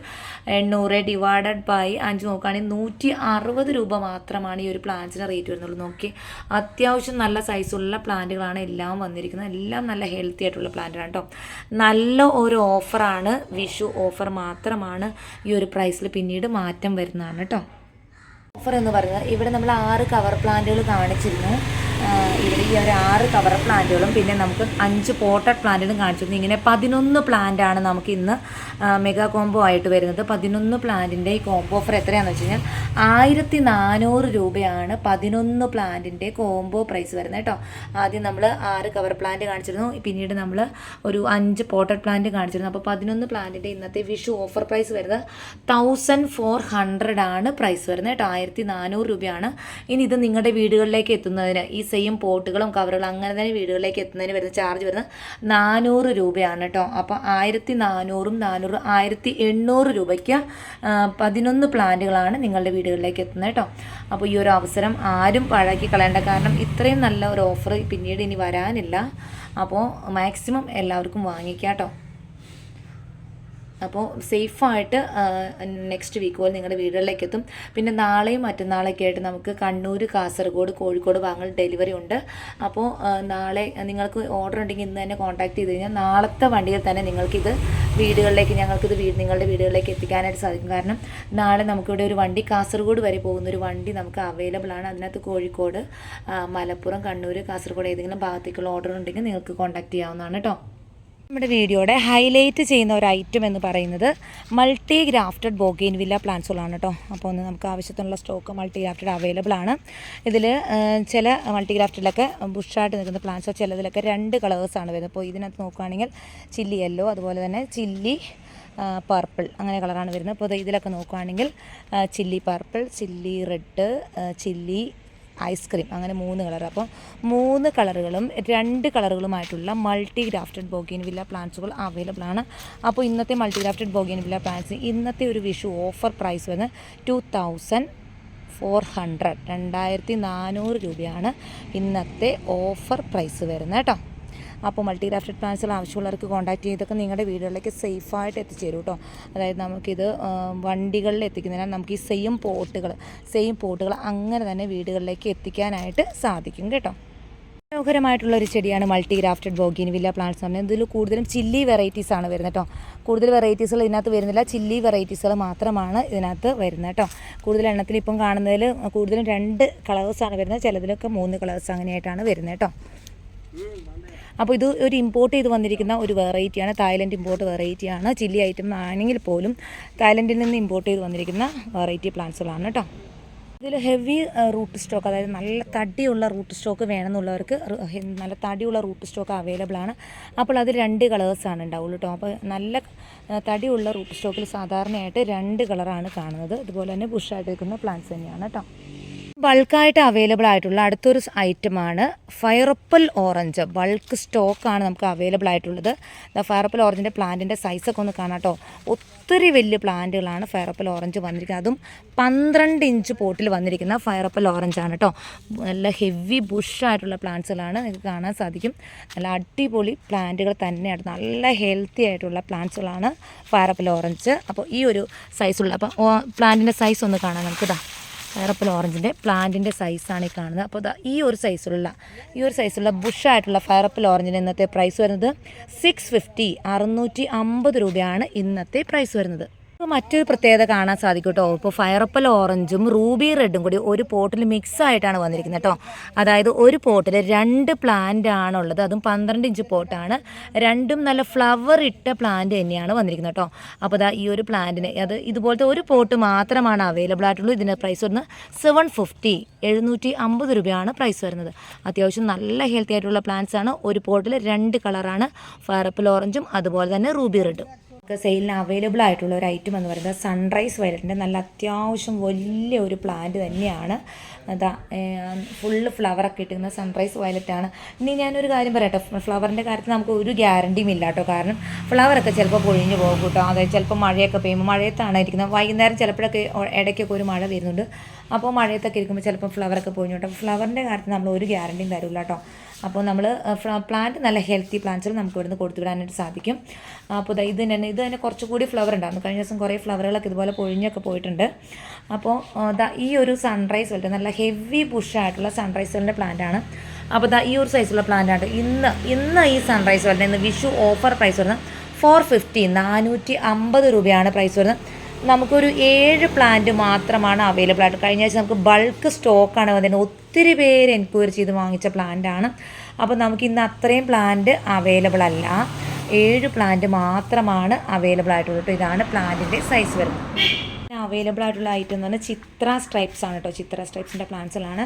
എണ്ണൂറ് ഡിവൈഡഡ് ബൈ അഞ്ച് നോക്കുകയാണെങ്കിൽ നൂറ്റി അറുപത് രൂപ മാത്രമാണ് ഈ ഒരു പ്ലാന്റ്സിന് റേറ്റ് വരുന്നുള്ളൂ. നോക്കി അത്യാവശ്യം നല്ല സൈസുള്ള പ്ലാന്റുകളാണ് എല്ലാം വന്നിരിക്കുന്നത്. എല്ലാം നല്ല ഹെൽത്തി ആയിട്ടുള്ള പ്ലാന്റാണ് കേട്ടോ. നല്ല ഒരു ഓഫറാണ് വിഷു ഓഫർ മാത്രമാണ് ഈ ഒരു പ്രൈസിൽ പിന്നീട് മാറ്റം വരുന്നതാണ് കേട്ടോ. ഓഫർ എന്ന് പറയുന്നത് ഇവിടെ നമ്മൾ ആറ് കവർ പ്ലാന്റുകൾ കാണിച്ചിരുന്നു. ഇവിടെ ഈ ഒരു ആറ് കവർ പ്ലാന്റുകളും പിന്നെ നമുക്ക് അഞ്ച് പോട്ടഡ് പ്ലാന്റുകളും കാണിച്ചിരുന്നു. ഇങ്ങനെ പതിനൊന്ന് പ്ലാന്റാണ് നമുക്ക് ഇന്ന് മെഗാ കോംബോ ആയിട്ട് വരുന്നത്. പതിനൊന്ന് പ്ലാന്റിന്റെ ഈ കോംബോ ഓഫർ എത്രയാണെന്ന് വെച്ച് കഴിഞ്ഞാൽ ആയിരത്തി നാനൂറ് രൂപയാണ് പതിനൊന്ന് പ്ലാന്റിന്റെ കോംബോ പ്രൈസ് വരുന്നത് കേട്ടോ. ആദ്യം നമ്മൾ ആറ് കവർ പ്ലാന്റ് കാണിച്ചിരുന്നു. പിന്നീട് നമ്മൾ ഒരു അഞ്ച് പോട്ടഡ് പ്ലാന്റ് കാണിച്ചിരുന്നു. അപ്പോൾ പതിനൊന്ന് പ്ലാന്റിന്റെ ഇന്നത്തെ വിഷു ഓഫർ പ്രൈസ് വരുന്നത് തൗസൻഡ് ഫോർ ഹൺഡ്രഡ് ആണ് പ്രൈസ് വരുന്നത് കേട്ടോ. ആയിരത്തി നാനൂറ് രൂപയാണ്. ഇനി ഇത് നിങ്ങളുടെ വീടുകളിലേക്ക് എത്തുന്നതിന് ഈ സെയിം പോട്ടുകളും കവറുകളും അങ്ങനെ തന്നെ വീടുകളിലേക്ക് എത്തുന്നതിന് വരുന്ന ചാർജ് വരുന്നത് നാനൂറ് രൂപയാണ് കേട്ടോ അപ്പോൾ ആയിരത്തി നാനൂറും നാനൂറ് ആയിരത്തി എണ്ണൂറ് രൂപയ്ക്ക് പതിനൊന്ന് പ്ലാന്റുകളാണ് നിങ്ങളുടെ വീടുകളിലേക്ക് എത്തുന്നത് കേട്ടോ അപ്പോൾ ഈ ഒരു അവസരം ആരും പാഴാക്കി കളയേണ്ട. കാരണം ഇത്രയും നല്ല ഒരു ഓഫർ പിന്നീട് ഇനി വരാനില്ല. അപ്പോൾ മാക്സിമം എല്ലാവർക്കും വാങ്ങിക്കാം കേട്ടോ അപ്പോൾ സേഫായിട്ട് നെക്സ്റ്റ് വീക്ക് പോലെ നിങ്ങളുടെ വീടുകളിലേക്ക് എത്തും പിന്നെ നാളെയും മറ്റന്നാളൊക്കെ ആയിട്ട് നമുക്ക് കണ്ണൂർ കാസർഗോഡ് കോഴിക്കോട് വാങ്ങൽ ഡെലിവറി ഉണ്ട്. അപ്പോൾ നാളെ നിങ്ങൾക്ക് ഓർഡർ ഉണ്ടെങ്കിൽ ഇന്ന് തന്നെ കോൺടാക്ട് ചെയ്ത് കഴിഞ്ഞാൽ നാളത്തെ വണ്ടിയിൽ തന്നെ നിങ്ങൾക്കിത് വീടുകളിലേക്ക് ഞങ്ങൾക്കിത് വീട് നിങ്ങളുടെ വീടുകളിലേക്ക് എത്തിക്കാനായിട്ട് സാധിക്കും. കാരണം നാളെ നമുക്കിവിടെ ഒരു വണ്ടി കാസർഗോഡ് വരെ പോകുന്ന ഒരു വണ്ടി നമുക്ക് അവൈലബിൾ ആണ്. അതിനകത്ത് കോഴിക്കോട് മലപ്പുറം കണ്ണൂർ കാസർഗോഡ് ഏതെങ്കിലും ഭാഗത്തേക്കുള്ള ഓർഡർ ഉണ്ടെങ്കിൽ നിങ്ങൾക്ക് കോൺടാക്ട് ചെയ്യാവുന്നതാണ് കേട്ടോ നമ്മുടെ വീഡിയോയുടെ ഹൈലൈറ്റ് ചെയ്യുന്ന ഒരു ഐറ്റം എന്ന് പറയുന്നത് മൾട്ടി ഗ്രാഫ്റ്റഡ് ബോഗെയിൻ വില്ല പ്ലാന്റ്സുകളാണ് കേട്ടോ അപ്പോൾ ഒന്ന് നമുക്ക് ആവശ്യത്തിനുള്ള സ്റ്റോക്ക് മൾട്ടി ഗ്രാഫ്റ്റഡ് അവൈലബിൾ ആണ് ഇതിൽ ചില മൾട്ടി ഗ്രാഫ്റ്റഡിലൊക്കെ ബുഷായിട്ട് നിൽക്കുന്ന പ്ലാന്റ്സോ ചിലതിലൊക്കെ രണ്ട് കളേഴ്സാണ് വരുന്നത്. അപ്പോൾ ഇതിനകത്ത് നോക്കുകയാണെങ്കിൽ ചില്ലി യെല്ലോ അതുപോലെ തന്നെ ചില്ലി പർപ്പിൾ അങ്ങനെ കളറാണ് വരുന്നത്. അപ്പോൾ ഇതിലൊക്കെ നോക്കുകയാണെങ്കിൽ chilli purple chilli red chilli ice cream അങ്ങനെ മൂന്ന് കളർ അപ്പോൾ മൂന്ന് കളറുകളും രണ്ട് കളറുകളുമായിട്ടുള്ള മൾട്ടി ഗ്രാഫ്റ്റഡ് ബോഗിൻ വില്ല പ്ലാന്റ്സുകൾ അവൈലബിൾ ആണ്. അപ്പോൾ ഇന്നത്തെ multi grafted bougainvillea plants ഇന്നത്തെ ഒരു വിഷു ഓഫർ പ്രൈസ് വന്ന് ടു തൗസൻഡ് ഫോർ ഹൺഡ്രഡ് രണ്ടായിരത്തി നാനൂറ് രൂപയാണ് ഇന്നത്തെ ഓഫർ പ്രൈസ് വരുന്നത് കേട്ടോ. അപ്പോൾ മൾട്ടി ഗ്രാഫ്റ്റഡ് പ്ലാന്റ്സുകൾ ആവശ്യമുള്ളവർക്ക് കോൺടാക്ട് ചെയ്തൊക്കെ നിങ്ങളുടെ വീടുകളിലേക്ക് സേഫായിട്ട് എത്തിച്ചേരും കേട്ടോ. അതായത് നമുക്കിത് വണ്ടികളിൽ എത്തിക്കുന്നതിനാൽ നമുക്ക് ഈ സെയിം പോട്ടുകൾ സെയിം പോട്ടുകൾ അങ്ങനെ തന്നെ വീടുകളിലേക്ക് എത്തിക്കാനായിട്ട് സാധിക്കും കേട്ടോ. മനോഹരമായിട്ടുള്ള ഒരു ചെടിയാണ് multi grafted bougainvillea plants എന്ന് പറഞ്ഞാൽ. ഇതിൽ കൂടുതലും ചില്ലി വെറൈറ്റീസ് ആണ് വരുന്നത് കേട്ടോ. കൂടുതൽ വെറൈറ്റീസുകൾ ഇതിനകത്ത് വരുന്നില്ല. ചില്ലി വെറൈറ്റീസുകൾ മാത്രമാണ് ഇതിനകത്ത് വരുന്നത് കേട്ടോ. കൂടുതൽ എണ്ണത്തിൽ ഇപ്പം കാണുന്നതിൽ കൂടുതലും രണ്ട് കളേഴ്സാണ് വരുന്നത്. ചിലതിലൊക്കെ മൂന്ന് കളേഴ്സ് അങ്ങനെയായിട്ടാണ് വരുന്നത് കേട്ടോ. അപ്പോൾ ഇത് ഒരു ഇമ്പോർട്ട് ചെയ്ത് വന്നിരിക്കുന്ന ഒരു വെറൈറ്റിയാണ് തായ്ലൻഡ് ഇമ്പോർട്ട് വെറൈറ്റിയാണ് ചില്ലി ഐറ്റം ആണെങ്കിൽ പോലും തായ്ലൻഡിൽ നിന്ന് ഇമ്പോർട്ട് ചെയ്ത് വന്നിരിക്കുന്ന വെറൈറ്റി പ്ലാന്റ്സുകളാണ് കേട്ടോ ഇതിൽ ഹെവി റൂട്ട് സ്റ്റോക്ക് അതായത് നല്ല തടിയുള്ള റൂട്ട് സ്റ്റോക്ക് വേണമെന്നുള്ളവർക്ക് നല്ല തടിയുള്ള റൂട്ട് സ്റ്റോക്ക് അവൈലബിൾ ആണ്. അപ്പോൾ അത് രണ്ട് കളേഴ്സാണ് ഉണ്ടാവുള്ളൂ കേട്ടോ അപ്പോൾ നല്ല തടിയുള്ള റൂട്ട് സ്റ്റോക്കിൽ സാധാരണയായിട്ട് രണ്ട് കളറാണ് കാണുന്നത്. അതുപോലെ തന്നെ ബുഷായിട്ട് നിൽക്കുന്ന പ്ലാന്റ്സ് തന്നെയാണ് കേട്ടോ ബൾക്കായിട്ട് അവൈലബിൾ ആയിട്ടുള്ള അടുത്തൊരു ഐറ്റമാണ് ഫയറപ്പൽ ഓറഞ്ച്. ബൾക്ക് സ്റ്റോക്കാണ് നമുക്ക് അവൈലബിൾ ആയിട്ടുള്ളത്. ഫയറപ്പൽ ഓറഞ്ചിന്റെ പ്ലാന്റിന്റെ സൈസൊക്കെ ഒന്ന് കാണാം കേട്ടോ ഒത്തിരി വലിയ പ്ലാന്റുകളാണ് ഫയറപ്പൽ ഓറഞ്ച് വന്നിരിക്കുന്നത്. അതും പന്ത്രണ്ട് ഇഞ്ച് പോട്ടിൽ വന്നിരിക്കുന്ന ഫയറപ്പൽ ആണ് കേട്ടോ നല്ല ഹെവി ബുഷായിട്ടുള്ള പ്ലാന്റ്സുകളാണ് നിങ്ങൾക്ക് കാണാൻ സാധിക്കും. നല്ല അടിപൊളി പ്ലാന്റുകൾ തന്നെയാണ്. നല്ല ഹെൽത്തി ആയിട്ടുള്ള പ്ലാന്റ്സുകളാണ് ഫയറപ്പൽ ഓറഞ്ച്. അപ്പോൾ ഈ ഒരു സൈസുള്ള അപ്പോൾ പ്ലാന്റിന്റെ സൈസ് ഒന്ന് കാണാം നമുക്ക് നമുക്കിതാ ഫയറപ്പൽ ഓറഞ്ചിന്റെ പ്ലാന്റിന്റെ സൈസാണ് ഈ കാണുന്നത്. അപ്പോൾ ഈ ഒരു സൈസിലുള്ള ഈ ഒരു സൈസുള്ള ബുഷായിട്ടുള്ള ഫയറപ്പൽ ഓറഞ്ചിന് ഇന്നത്തെ പ്രൈസ് വരുന്നത് സിക്സ് ഫിഫ്റ്റി അറുന്നൂറ്റി അമ്പത് രൂപയാണ് ഇന്നത്തെ പ്രൈസ് വരുന്നത്. ഇപ്പോൾ മറ്റൊരു പ്രത്യേകത കാണാൻ സാധിക്കും കേട്ടോ ഇപ്പോൾ ഫയറപ്പൽ ഓറഞ്ചും റൂബി റെഡും കൂടി ഒരു പോട്ടിൽ മിക്സ് ആയിട്ടാണ് വന്നിരിക്കുന്നത് കേട്ടോ. അതായത് ഒരു പോട്ടിൽ രണ്ട് പ്ലാന്റ് ആണുള്ളത്. അതും പന്ത്രണ്ട് ഇഞ്ച് പോട്ടാണ്. രണ്ടും നല്ല ഫ്ലവർ ഇട്ട പ്ലാന്റ് തന്നെയാണ് വന്നിരിക്കുന്നത് കേട്ടോ. അപ്പോൾ ദാ ഈ ഒരു പ്ലാന്റിന് അത് ഇതുപോലത്തെ ഒരു പോട്ട് മാത്രമാണ് അവൈലബിൾ ആയിട്ടുള്ളൂ. ഇതിന്റെ പ്രൈസ് വരുന്നത് സെവൻ ഫിഫ്റ്റി എഴുന്നൂറ്റി അമ്പത് രൂപയാണ് പ്രൈസ് വരുന്നത്. അത്യാവശ്യം നല്ല ഹെൽത്തി ആയിട്ടുള്ള പ്ലാന്റ്സ് ആണ്. ഒരു പോട്ടിൽ രണ്ട് കളറാണ് ഫയറപ്പൽ ഓറഞ്ചും അതുപോലെ തന്നെ റൂബി റെഡും ഒക്കെ സെയിലിന് അവൈലബിൾ ആയിട്ടുള്ള ഒരു ഐറ്റം എന്ന് പറയുന്നത് സൺറൈസ് വയലറ്റിന്റെ നല്ല അത്യാവശ്യം വലിയ ഒരു പ്ലാന്റ് തന്നെയാണ്. അതാ ഫുള്ള് ഫ്ലവറൊക്കെ ഇട്ടിരുന്ന സൺറൈസ് വയലറ്റാണ് ഇനി ഞാനൊരു കാര്യം പറയട്ടെ ഫ്ലവറിന്റെ കാര്യത്തിൽ നമുക്ക് ഒരു ഗ്യാരണ്ടിയും ഇല്ല കേട്ടോ. കാരണം ഫ്ലവറൊക്കെ ചിലപ്പോൾ പൊഴിഞ്ഞു പോകും കേട്ടോ. അതായത് ചിലപ്പോൾ മഴയൊക്കെ പെയ്യുമ്പോൾ മഴയത്താണ് ഇരിക്കുന്നത്. വൈകുന്നേരം ചിലപ്പോഴൊക്കെ ഇടയ്ക്കൊക്കെ ഒരു മഴ വരുന്നുണ്ട്. അപ്പോൾ മഴയത്തൊക്കെ ഇരിക്കുമ്പോൾ ചിലപ്പോൾ ഫ്ലവറൊക്കെ പൊഴിഞ്ഞു കേട്ടോ. ഫ്ലവറിന്റെ കാര്യത്തിൽ നമ്മൾ ഒരു ഗ്യാരണ്ടിയും തരില്ല കേട്ടോ. അപ്പോൾ നമ്മൾ പ്ലാന്റ് നല്ല ഹെൽത്തി പ്ലാന്റ്സിൽ നമുക്ക് ഇവിടുന്ന് കൊടുത്തു വിടാനായിട്ട് സാധിക്കും അപ്പോൾ ഇത് തന്നെ ഇത് തന്നെ കുറച്ചുകൂടി ഫ്ലവർ ഉണ്ടായിരുന്നു. കഴിഞ്ഞ ദിവസം കുറേ ഫ്ലവറുകളൊക്കെ ഇതുപോലെ പൊഴിഞ്ഞൊക്കെ പോയിട്ടുണ്ട്. അപ്പോൾ ഈ ഒരു സൺറൈസ് വലുത് നല്ല ഹെവി ബുഷായിട്ടുള്ള സൺറൈസുകളുടെ പ്ലാന്റ് ആണ്. അപ്പോൾ ദാ ഈ ഒരു സൈസുള്ള പ്ലാന്റ് ആണ്. ഇന്ന് ഇന്ന് ഈ സൺറൈസ് വരുന്നത് ഇന്ന് വിഷു ഓഫർ പ്രൈസ് വരുന്നത് ഫോർ ഫിഫ്റ്റി നാനൂറ്റി അമ്പത് രൂപയാണ് പ്രൈസ് വരുന്നത്. നമുക്കൊരു ഏഴ് പ്ലാന്റ് മാത്രമാണ് അവൈലബിൾ ആയിട്ട്. കഴിഞ്ഞ ആഴ്ച നമുക്ക് ബൾക്ക് സ്റ്റോക്കാണ് വന്നിരുന്നത്. ഒത്തിരി പേര് എൻക്വയറി ചെയ്ത് വാങ്ങിച്ച പ്ലാന്റ് ആണ്. അപ്പോൾ നമുക്ക് ഇന്ന് അത്രയും പ്ലാന്റ് അവൈലബിൾ അല്ല. ഏഴ് പ്ലാന്റ് മാത്രമാണ് അവൈലബിൾ ആയിട്ടുള്ളത് കേട്ടോ ഇതാണ് പ്ലാന്റിന്റെ സൈസ് വരുന്നത്. അവൈലബിൾ ആയിട്ടുള്ള ഐറ്റം എന്ന് പറഞ്ഞാൽ ചിത്ര സ്ട്രൈപ്സ് ആണ് കേട്ടോ ചിത്ര സ്ട്രൈപ്സിന്റെ പ്ലാന്റ്സുകളാണ്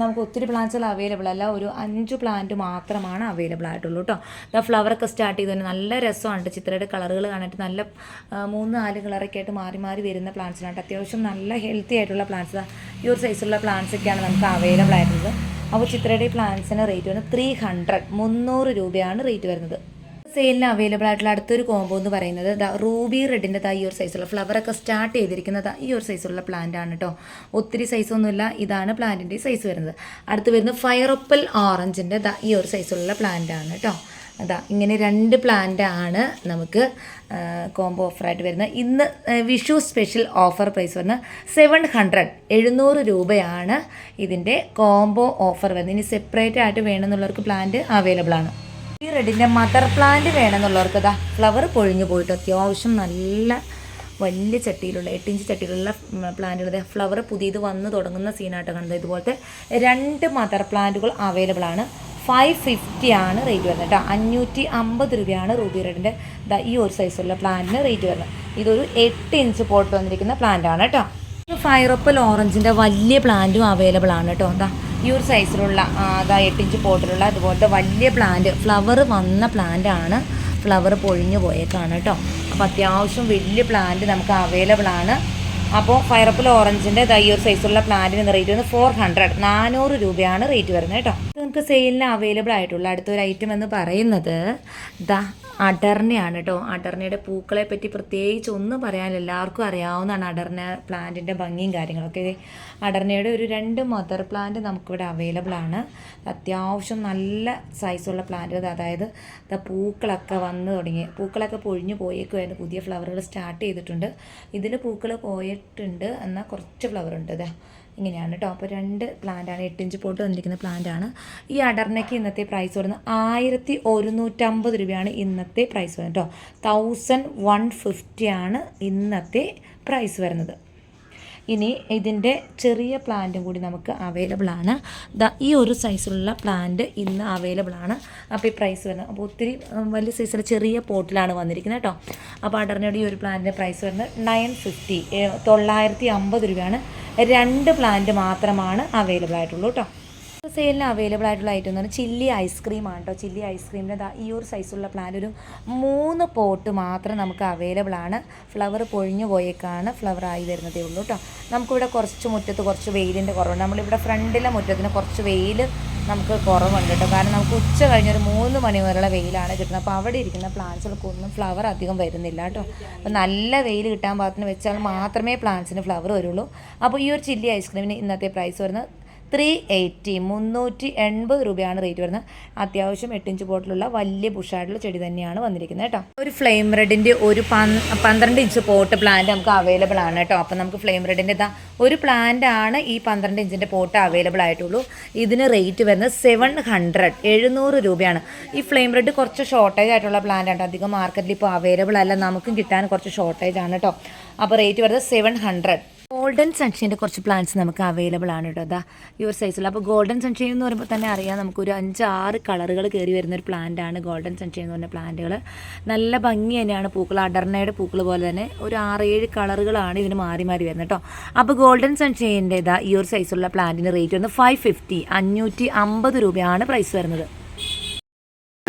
നമുക്ക് ഒത്തിരി പ്ലാന്റ്സുകൾ അവൈലബിൾ അല്ല. ഒരു അഞ്ച് പ്ലാന്റ് മാത്രമാണ് അവൈലബിൾ ആയിട്ടുള്ളൂ കേട്ടോ ഇതാ ഫ്ലവറൊക്കെ സ്റ്റാർട്ട് ചെയ്ത് നല്ല രസമാണ് ചിത്രയുടെ കളറുകൾ കാണിട്ട് നല്ല മൂന്ന് നാല് കളറൊക്കെ ആയിട്ട് മാറി മാറി വരുന്ന പ്ലാന്റ്സിനാണ് അത്യാവശ്യം നല്ല ഹെൽത്തി ആയിട്ടുള്ള പ്ലാന്റ്സ് ഈ ഒരു സൈസുള്ള പ്ലാന്റ്സ് ഒക്കെയാണ് നമുക്ക് അവൈലബിൾ ആയിട്ടുള്ളത്. അപ്പോൾ ചിത്രയുടെ പ്ലാന്റ്സിന് റേറ്റ് വരുന്നത് ത്രീ ഹൺഡ്രഡ് മുന്നൂറ് രൂപയാണ് റേറ്റ് വരുന്നത്. സെയിലിന് അവൈലബിൾ ആയിട്ടുള്ള അടുത്തൊരു കോംബോ എന്ന് പറയുന്നത് ദാ റൂബി റെഡിന്റെ ദാ ഈ ഒരു സൈസുള്ള ഫ്ലവറൊക്കെ സ്റ്റാർട്ട് ചെയ്തിരിക്കുന്നത് ഈ ഒരു സൈസുള്ള പ്ലാന്റ് ആണ് കേട്ടോ ഒത്തിരി സൈസൊന്നുമില്ല ഇതാണ് പ്ലാന്റിന്റെ സൈസ് വരുന്നത്. അടുത്ത് വരുന്നത് ഫയറപ്പൽ ഓറഞ്ചിന്റെ ദാ ഈ ഒരു സൈസുള്ള പ്ലാന്റ് ആണ് കേട്ടോ അതാ ഇങ്ങനെ രണ്ട് പ്ലാന്റ് ആണ് നമുക്ക് കോംബോ ഓഫറായിട്ട് വരുന്നത്. ഇന്ന് വിഷു സ്പെഷ്യൽ ഓഫർ പ്രൈസ് വരുന്നത് സെവൻ ഹൺഡ്രഡ് എഴുന്നൂറ് രൂപയാണ് ഇതിന്റെ കോംബോ ഓഫർ വരുന്നത്. ഇനി സെപ്പറേറ്റ് ആയിട്ട് വേണമെന്നുള്ളവർക്ക് പ്ലാന്റ് അവൈലബിൾ ആണ്. ഈ റെഡിന്റെ മദർ പ്ലാന്റ് വേണമെന്നുള്ളവർക്ക് ഇതാ ഫ്ലവർ പൊഴിഞ്ഞു പോയിട്ട് അത്യാവശ്യം നല്ല വലിയ ചട്ടിയിലുള്ള എട്ട് ഇഞ്ച് ചട്ടിയിലുള്ള പ്ലാന്റുകൾ ഫ്ലവർ പുതിയത് വന്ന് തുടങ്ങുന്ന സീനായിട്ട് കാണുന്നത് ഇതുപോലത്തെ രണ്ട് മദർ പ്ലാന്റുകൾ അവൈലബിൾ ആണ്. ഫൈവ് ഫിഫ്റ്റി ആണ് റേറ്റ് വരുന്നത് കേട്ടോ അഞ്ഞൂറ്റി അമ്പത് രൂപയാണ് റൂബി റെഡിന്റെ ഈ ഒരു സൈസുള്ള പ്ലാന്റിന് റേറ്റ് വരുന്നത്. ഇതൊരു എട്ട് ഇഞ്ച് പോട്ട് വന്നിരിക്കുന്ന പ്ലാന്റ് ആണ് കേട്ടോ ഫൈറപ്പൽ ഓറഞ്ചിന്റെ വലിയ പ്ലാന്റും അവൈലബിൾ ആണ് കേട്ടോ എന്താ ഈ ഒരു സൈസിലുള്ള അതാ എട്ട് ഇഞ്ച് പോട്ടിലുള്ള അതുപോലത്തെ വലിയ പ്ലാന്റ് ഫ്ലവർ വന്ന പ്ലാന്റ് ആണ് ഫ്ലവർ പൊഴിഞ്ഞു പോയേക്കാണ് കേട്ടോ അപ്പോൾ അത്യാവശ്യം വലിയ പ്ലാന്റ് നമുക്ക് അവൈലബിൾ ആണ്. അപ്പോൾ ഫയറപ്പിൽ ഓറഞ്ചിന്റെ ദാ ഒരു സൈസുള്ള പ്ലാന്റിന് റേറ്റ് വരുന്നത് ഫോർ ഹൺഡ്രഡ് നാനൂറ് രൂപയാണ് റേറ്റ് വരുന്നത് കേട്ടോ. നമുക്ക് സെയിലിന് അവൈലബിൾ ആയിട്ടുള്ള അടുത്തൊരു ഐറ്റം എന്ന് പറയുന്നത് ദാ അടർണയാണ് കേട്ടോ അടർണയുടെ പൂക്കളെ പറ്റി പ്രത്യേകിച്ച് ഒന്നും പറയാൻ എല്ലാവർക്കും അറിയാവുന്നതാണ് അടർണ പ്ലാന്റിന്റെ ഭംഗിയും കാര്യങ്ങളൊക്കെ. അടർണയുടെ ഒരു രണ്ട് മദർ പ്ലാന്റ് നമുക്കിവിടെ അവൈലബിൾ ആണ്. അത്യാവശ്യം നല്ല സൈസുള്ള പ്ലാന്റ് അതായത് പൂക്കളൊക്കെ വന്നു തുടങ്ങി. പൂക്കളൊക്കെ പൊഴിഞ്ഞു പോയേക്കുമായിരുന്നു പുതിയ ഫ്ലവറുകൾ സ്റ്റാർട്ട് ചെയ്തിട്ടുണ്ട്. ഇതിൽ പൂക്കൾ പോയിട്ടുണ്ട്. എന്നാൽ കുറച്ച് ഫ്ലവർ ഉണ്ട് ഇതാ ഇങ്ങനെയാണ് കേട്ടോ. അപ്പോൾ രണ്ട് പ്ലാന്റാണ് എട്ട് ഇഞ്ച് പോട്ട് വന്നിരിക്കുന്ന പ്ലാന്റാണ് ഈ അടർണയ്ക്ക് ഇന്നത്തെ പ്രൈസ് വരുന്നത് ആയിരത്തി ഒരുന്നൂറ്റമ്പത് രൂപയാണ് ഇന്നത്തെ പ്രൈസ് വരുന്നത് കേട്ടോ. തൗസൻഡ് വൺ ഫിഫ്റ്റി ആണ് ഇന്നത്തെ പ്രൈസ് വരുന്നത്. ഇനി ഇതിന്റെ ചെറിയ പ്ലാന്റും കൂടി നമുക്ക് അവൈലബിൾ ആണ്. ഈ ഒരു സൈസിലുള്ള പ്ലാന്റ് ഇന്ന് അവൈലബിൾ ആണ്. അപ്പോൾ ഈ പ്രൈസ് വരുന്നത്. അപ്പോൾ ഒത്തിരി വലിയ സൈസിൽ ചെറിയ പോട്ടിലാണ് വന്നിരിക്കുന്നത് കേട്ടോ. അപ്പോൾ അടർനയുടെ ഈ ഒരു പ്ലാന്റിന്റെ പ്രൈസ് വരുന്നത് നയൻ ഫിഫ്റ്റി തൊള്ളായിരത്തി അമ്പത് രൂപയാണ്. രണ്ട് പ്ലാന്റ് മാത്രമാണ് അവൈലബിൾ ആയിട്ടുള്ളൂ കേട്ടോ. സെയിലിന് അവൈലബിൾ ആയിട്ടുള്ള ഐറ്റം എന്ന് പറഞ്ഞാൽ ചില്ലി ഐസ്ക്രീമാണ് കേട്ടോ ചില്ലി ഐസ്ക്രീമിന്റെ ഈ ഒരു സൈസുള്ള പ്ലാൻ ഒരു മൂന്ന് പോട്ട് മാത്രം നമുക്ക് അവൈലബിൾ ആണ്. ഫ്ലവർ പൊഴിഞ്ഞു പോയേക്കാണ് ഫ്ലവർ ആയി വരുന്നതേ ഉള്ളൂ കേട്ടോ നമുക്കിവിടെ കുറച്ച് മുറ്റത്ത് കുറച്ച് വെയിലിന്റെ കുറവുണ്ട്. നമ്മളിവിടെ ഫ്രണ്ടിലെ മുറ്റത്തിന് കുറച്ച് വെയിൽ നമുക്ക് കുറവുണ്ട് കേട്ടോ കാരണം നമുക്ക് ഉച്ച കഴിഞ്ഞൊരു മൂന്ന് മണി വരെയുള്ള വെയിലാണ് കിട്ടുന്നത്. അപ്പോൾ അവിടെ ഇരിക്കുന്ന പ്ലാന്റ്സുകൾക്കൊന്നും ഫ്ലവർ അധികം വരുന്നില്ല കേട്ടോ അപ്പോൾ നല്ല വെയിൽ കിട്ടാൻ പാകത്തിന് വെച്ചാൽ മാത്രമേ പ്ലാന്റ്സിന് ഫ്ലവർ വരുള്ളൂ. അപ്പോൾ ഈ ഒരു ചില്ലി ഐസ്ക്രീമിന് ഇന്നത്തെ പ്രൈസ് വരുന്നത് ത്രീ എയ്റ്റി മുന്നൂറ്റി എൺപത് രൂപയാണ് റേറ്റ് വരുന്നത്. അത്യാവശ്യം എട്ടിഞ്ച് പോട്ടിലുള്ള വലിയ ബുഷായിട്ടുള്ള ചെടി തന്നെയാണ് വന്നിരിക്കുന്നത് കേട്ടോ. ഒരു ഫ്ലെയിം റെഡിന്റെ ഒരു പന്ത്രണ്ട് ഇഞ്ച് പോട്ട് പ്ലാന്റ് നമുക്ക് അവൈലബിൾ ആണ് കേട്ടോ. അപ്പം നമുക്ക് ഫ്ലെയിം റെഡിന്റെ ഇതാ ഒരു പ്ലാന്റ് ആണ് ഈ പന്ത്രണ്ട് ഇഞ്ചിന്റെ പോട്ട് അവൈലബിൾ ആയിട്ടുള്ളൂ. ഇതിന് റേറ്റ് വരുന്നത് സെവൻ ഹൺഡ്രഡ് എഴുന്നൂറ് രൂപയാണ്. ഈ ഫ്ലെയിം റെഡ് കുറച്ച് ഷോർട്ടേജ് ആയിട്ടുള്ള പ്ലാന്റ് ആണ് അധികം മാർക്കറ്റിൽ ഇപ്പോൾ അവൈലബിൾ അല്ല. നമുക്കും കിട്ടാൻ കുറച്ച് ഷോർട്ടേജ് ആണ് കേട്ടോ. അപ്പോൾ റേറ്റ് വരുന്നത് സെവൻ ഹൺഡ്രഡ് ഗോൾഡൻ സൺഷൈന്റെ കുറച്ച് പ്ലാന്റ്സ് നമുക്ക് അവൈലബിൾ ആണ് കേട്ടോ അതാ യുവർ സൈസിൽ അപ്പോൾ ഗോൾഡൻ സൺഷൈൻ എന്ന് പറയുമ്പോൾ തന്നെ അറിയാം നമുക്കൊരു അഞ്ച് ആറ് കളറുകൾ കയറി വരുന്ന ഒരു പ്ലാന്റ് ആണ് ഗോൾഡൻ സൺഷൈൻ എന്ന് പറഞ്ഞ പ്ലാന്റുകൾ നല്ല ഭംഗി തന്നെയാണ് പൂക്കൾ അടർണയുടെ പൂക്കൾ പോലെ തന്നെ ഒരു ആറേഴ് കളറുകളാണ് ഇതിന് മാറി മാറി വരുന്നത് കേട്ടോ അപ്പോൾ ഗോൾഡൻ സൺഷൈന്റെ ഇതാ ഈ ഒരു സൈസുള്ള പ്ലാന്റിന് റേറ്റ് വന്ന് ഫൈവ് ഫിഫ്റ്റി അഞ്ഞൂറ്റി അമ്പത് രൂപയാണ് പ്രൈസ് വരുന്നത്.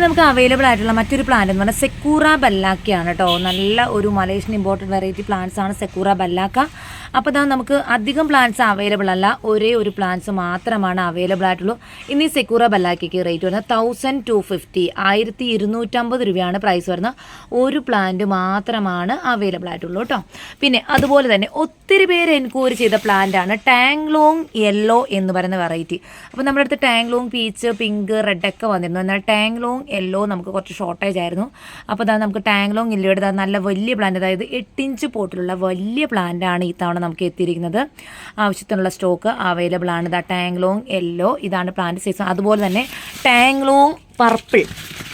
നമുക്ക് അവൈലബിൾ ആയിട്ടുള്ള മറ്റൊരു പ്ലാന്റ് എന്ന് പറഞ്ഞാൽ സെക്കൂറ ബല്ലാക്കയാണ് കേട്ടോ നല്ല ഒരു മലേഷ്യൻ ഇമ്പോർട്ടന്റ് വെറൈറ്റി പ്ലാന്റ്സ് ആണ് സെക്കൂറ ബല്ലാക്ക. അപ്പോൾ ഇതാ നമുക്ക് അധികം പ്ലാന്റ്സ് അവൈലബിൾ അല്ല ഒരേ ഒരു പ്ലാന്റ്സ് മാത്രമാണ് അവൈലബിൾ ആയിട്ടുള്ളൂ. ഇനി സെക്കൂറ ബല്ലാക്കയ്ക്ക് റേറ്റ് വരുന്നത് തൗസൻഡ് ടു ഫിഫ്റ്റി ആയിരത്തി ഇരുന്നൂറ്റമ്പത് രൂപയാണ് പ്രൈസ് വരുന്നത്. ഒരു പ്ലാന്റ് മാത്രമാണ് അവൈലബിൾ ആയിട്ടുള്ളൂ കേട്ടോ പിന്നെ അതുപോലെ തന്നെ ഒത്തിരി പേര് എൻക്വയറി ചെയ്ത പ്ലാന്റ് ആണ് ടാങ്ലോങ് യെല്ലോ എന്ന് പറയുന്ന വെറൈറ്റി അപ്പോൾ നമ്മുടെ അടുത്ത് ടാങ്ലോങ് പീച്ച് പിങ്ക് റെഡ് ഒക്കെ വന്നിരുന്നു. എന്നാൽ ടാങ്ലോങ് യെല്ലോ നമുക്ക് കുറച്ച് ഷോർട്ടേജ് ആയിരുന്നു. അപ്പോൾ അതാണ് നമുക്ക് ടാങ്ലോങ് ഇല്ലയുടെ നല്ല വലിയ പ്ലാന്റ് അതായത് എട്ട് ഇഞ്ച് പോട്ടിലുള്ള വലിയ പ്ലാന്റ് ആണ് ഈ തവണ നമുക്ക് എത്തിയിരിക്കുന്നത്. ആവശ്യത്തിനുള്ള സ്റ്റോക്ക് അവൈലബിൾ ആണ്. ദാ ടാങ്ലോങ് യെല്ലോ ഇതാണ് പ്ലാന്റ് സൈസ് അതുപോലെ തന്നെ ടാങ്ലോങ് പർപ്പിൾ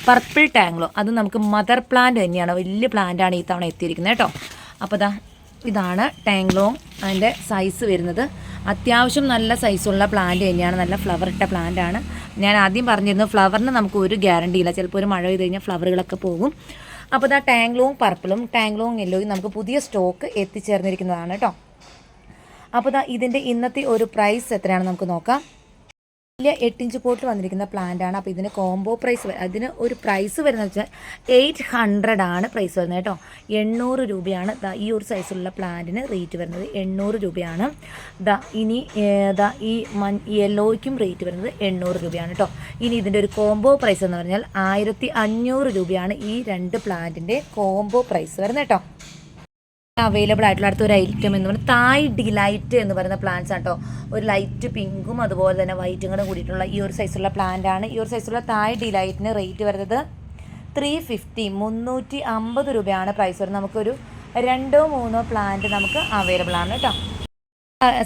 പർപ്പിൾ ടാങ്ലോ അത് നമുക്ക് മദർ പ്ലാന്റ് തന്നെയാണ്. വലിയ പ്ലാന്റ് ആണ് ഈ തവണ എത്തിയിരിക്കുന്നത് കേട്ടോ. അപ്പോൾ ദാ ഇതാണ് ടാങ്ലോങ് അതിന്റെ സൈസ് വരുന്നത്. അത്യാവശ്യം നല്ല സൈസുള്ള പ്ലാന്റ് തന്നെയാണ് നല്ല ഫ്ലവർ ഇട്ട പ്ലാന്റ് ആണ്. ഞാൻ ആദ്യം പറഞ്ഞിരുന്നു ഫ്ലവറിന് നമുക്ക് ഒരു ഗ്യാരണ്ടി ഇല്ല. ചിലപ്പോൾ ഒരു മഴ പെയ്ത് കഴിഞ്ഞാൽ ഫ്ലവറുകളൊക്കെ പോകും. അപ്പോൾ ഇതാ ടാങ്ലോങ് പർപ്പിളും ടാങ്ലോങ് യെല്ലോയും നമുക്ക് പുതിയ സ്റ്റോക്ക് എത്തിച്ചേർന്നിരിക്കുന്നതാണ് കേട്ടോ. അപ്പോൾ ഇതാ ഇതിന്റെ ഇന്നത്തെ ഒരു പ്രൈസ് എത്രയാണെന്ന് നമുക്ക് നോക്കാം. വലിയ എട്ടിഞ്ച് പോട്ടിൽ വന്നിരിക്കുന്ന പ്ലാന്റ് ആണ്. അപ്പോൾ ഇതിന് കോംബോ പ്രൈസ് അതിന് ഒരു പ്രൈസ് വരുന്നത് വെച്ചാൽ എയ്റ്റ് ഹൺഡ്രഡ് ആണ് പ്രൈസ് വരുന്നത് കേട്ടോ. എണ്ണൂറ് രൂപയാണ് ദാ ഈ ഒരു സൈസിലുള്ള പ്ലാന്റിന് റേറ്റ് വരുന്നത് എണ്ണൂറ് രൂപയാണ്. ദാ ഇനി ദാ ഈ മൺ യെല്ലോയ്ക്കും റേറ്റ് വരുന്നത് എണ്ണൂറ് രൂപയാണ് കേട്ടോ. ഇനി ഇതിന്റെ ഒരു കോംബോ പ്രൈസ് എന്ന് പറഞ്ഞാൽ ആയിരത്തി രൂപയാണ് ഈ രണ്ട് പ്ലാന്റിന്റെ കോംബോ പ്രൈസ് വരുന്നത് കേട്ടോ. അവൈലബിൾ ആയിട്ടുള്ള അടുത്ത ഒരു ഐറ്റം എന്ന് പറയുന്നത് തായ് ഡിലൈറ്റ് എന്ന് പറയുന്ന പ്ലാന്റ്സ് ആട്ടോ. ഒരു ലൈറ്റ് പിങ്കും അതുപോലെ തന്നെ വൈറ്റും കൂടെ കൂടിയിട്ടുള്ള ഈ ഒരു സൈസുള്ള പ്ലാന്റ് ആണ്. ഈ ഒരു സൈസുള്ള തായ് ഡിലൈറ്റിന് റേറ്റ് വരുന്നത് ത്രീ ഫിഫ്റ്റി മുന്നൂറ്റി അമ്പത് രൂപയാണ് പ്രൈസ് വരുന്നത്. നമുക്കൊരു രണ്ടോ മൂന്നോ പ്ലാന്റ് നമുക്ക് അവൈലബിൾ ആണ് കേട്ടോ.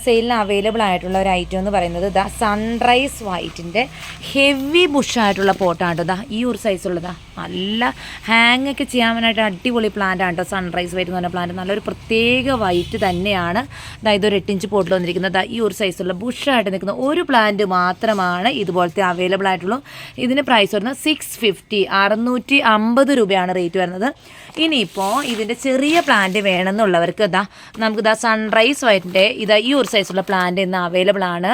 സെയിലിന് അവൈലബിൾ ആയിട്ടുള്ള ഒരു ഐറ്റം എന്ന് പറയുന്നത് ദാ സൺറൈസ് വൈറ്റിന്റെ ഹെവി ബുഷായിട്ടുള്ള പോട്ടാണ് കേട്ടോ ദാ ഈ ഒരു സൈസുള്ളതാ നല്ല ഹാങ് ഒക്കെ ചെയ്യാനായിട്ട് അടിപൊളി പ്ലാന്റ് ആണ് കേട്ടോ സൺറൈസ് വൈറ്റ് എന്ന് പറഞ്ഞ പ്ലാന്റ് നല്ലൊരു പ്രത്യേക വൈറ്റ് തന്നെയാണ്. ദാ ഇതൊരു എട്ടിഞ്ച് പോട്ടിൽ വന്നിരിക്കുന്നത്. ദാ ഈ ഒരു സൈസുള്ള ബുഷായിട്ട് നിൽക്കുന്ന ഒരു പ്ലാന്റ് മാത്രമാണ് ഇതുപോലത്തെ അവൈലബിൾ ആയിട്ടുള്ളൂ. ഇതിന് പ്രൈസ് വരുന്നത് സിക്സ് ഫിഫ്റ്റി അറുന്നൂറ്റി അമ്പത് രൂപയാണ് റേറ്റ് വരുന്നത്. ഇനിയിപ്പോൾ ഇതിന്റെ ചെറിയ പ്ലാന്റ് വേണമെന്നുള്ളവർക്ക് ഇതാ നമുക്ക് ഇതാ സൺറൈസ് വൈറ്റിന്റെ ഇതാ ഈ ഒരു സൈസുള്ള പ്ലാന്റ് ഇന്ന് അവൈലബിൾ ആണ്.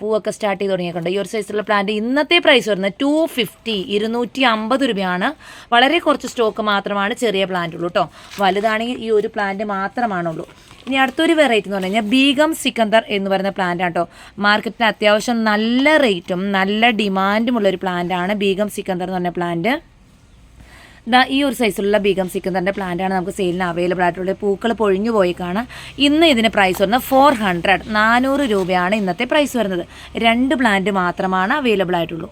പൂവൊക്കെ സ്റ്റാർട്ട് ചെയ്ത് തുടങ്ങിയിട്ടുണ്ട് ഈ ഒരു സൈസുള്ള പ്ലാന്റ് ഇന്നത്തെ പ്രൈസ് വരുന്നത് ടു ഫിഫ്റ്റി ഇരുന്നൂറ്റി അമ്പത് രൂപയാണ്. വളരെ കുറച്ച് സ്റ്റോക്ക് മാത്രമാണ് ചെറിയ പ്ലാന്റ് ഉള്ളൂ കേട്ടോ വലുതാണെങ്കിൽ ഈ ഒരു പ്ലാന്റ് മാത്രമാണുള്ളൂ. ഇനി അടുത്തൊരു വെറൈറ്റി എന്ന് പറഞ്ഞു കഴിഞ്ഞാൽ ബീഗം സിക്കന്ദർ എന്ന് പറയുന്ന പ്ലാന്റ് ആണ് കേട്ടോ മാർക്കറ്റിന് അത്യാവശ്യം നല്ല റേറ്റും നല്ല ഡിമാൻഡും ഉള്ള ഒരു പ്ലാന്റ് ആണ് ബീഗം സിക്കന്ദർ എന്ന് പറഞ്ഞ പ്ലാന്റ് ഈ ഒരു സൈസിലുള്ള ബീഗം സിക്കന്ദറിന്റെ പ്ലാന്റാണ് നമുക്ക് സെയിലിന് അവൈലബിൾ ആയിട്ടുള്ളത്. പൂക്കൾ പൊഴിഞ്ഞു പോയിക്കാണ്. ഇന്ന് ഇതിന് പ്രൈസ് വരുന്നത് ഫോർ ഹൺഡ്രഡ് നാനൂറ് രൂപയാണ് ഇന്നത്തെ പ്രൈസ് വരുന്നത്. രണ്ട് പ്ലാന്റ് മാത്രമാണ് അവൈലബിൾ ആയിട്ടുള്ളൂ.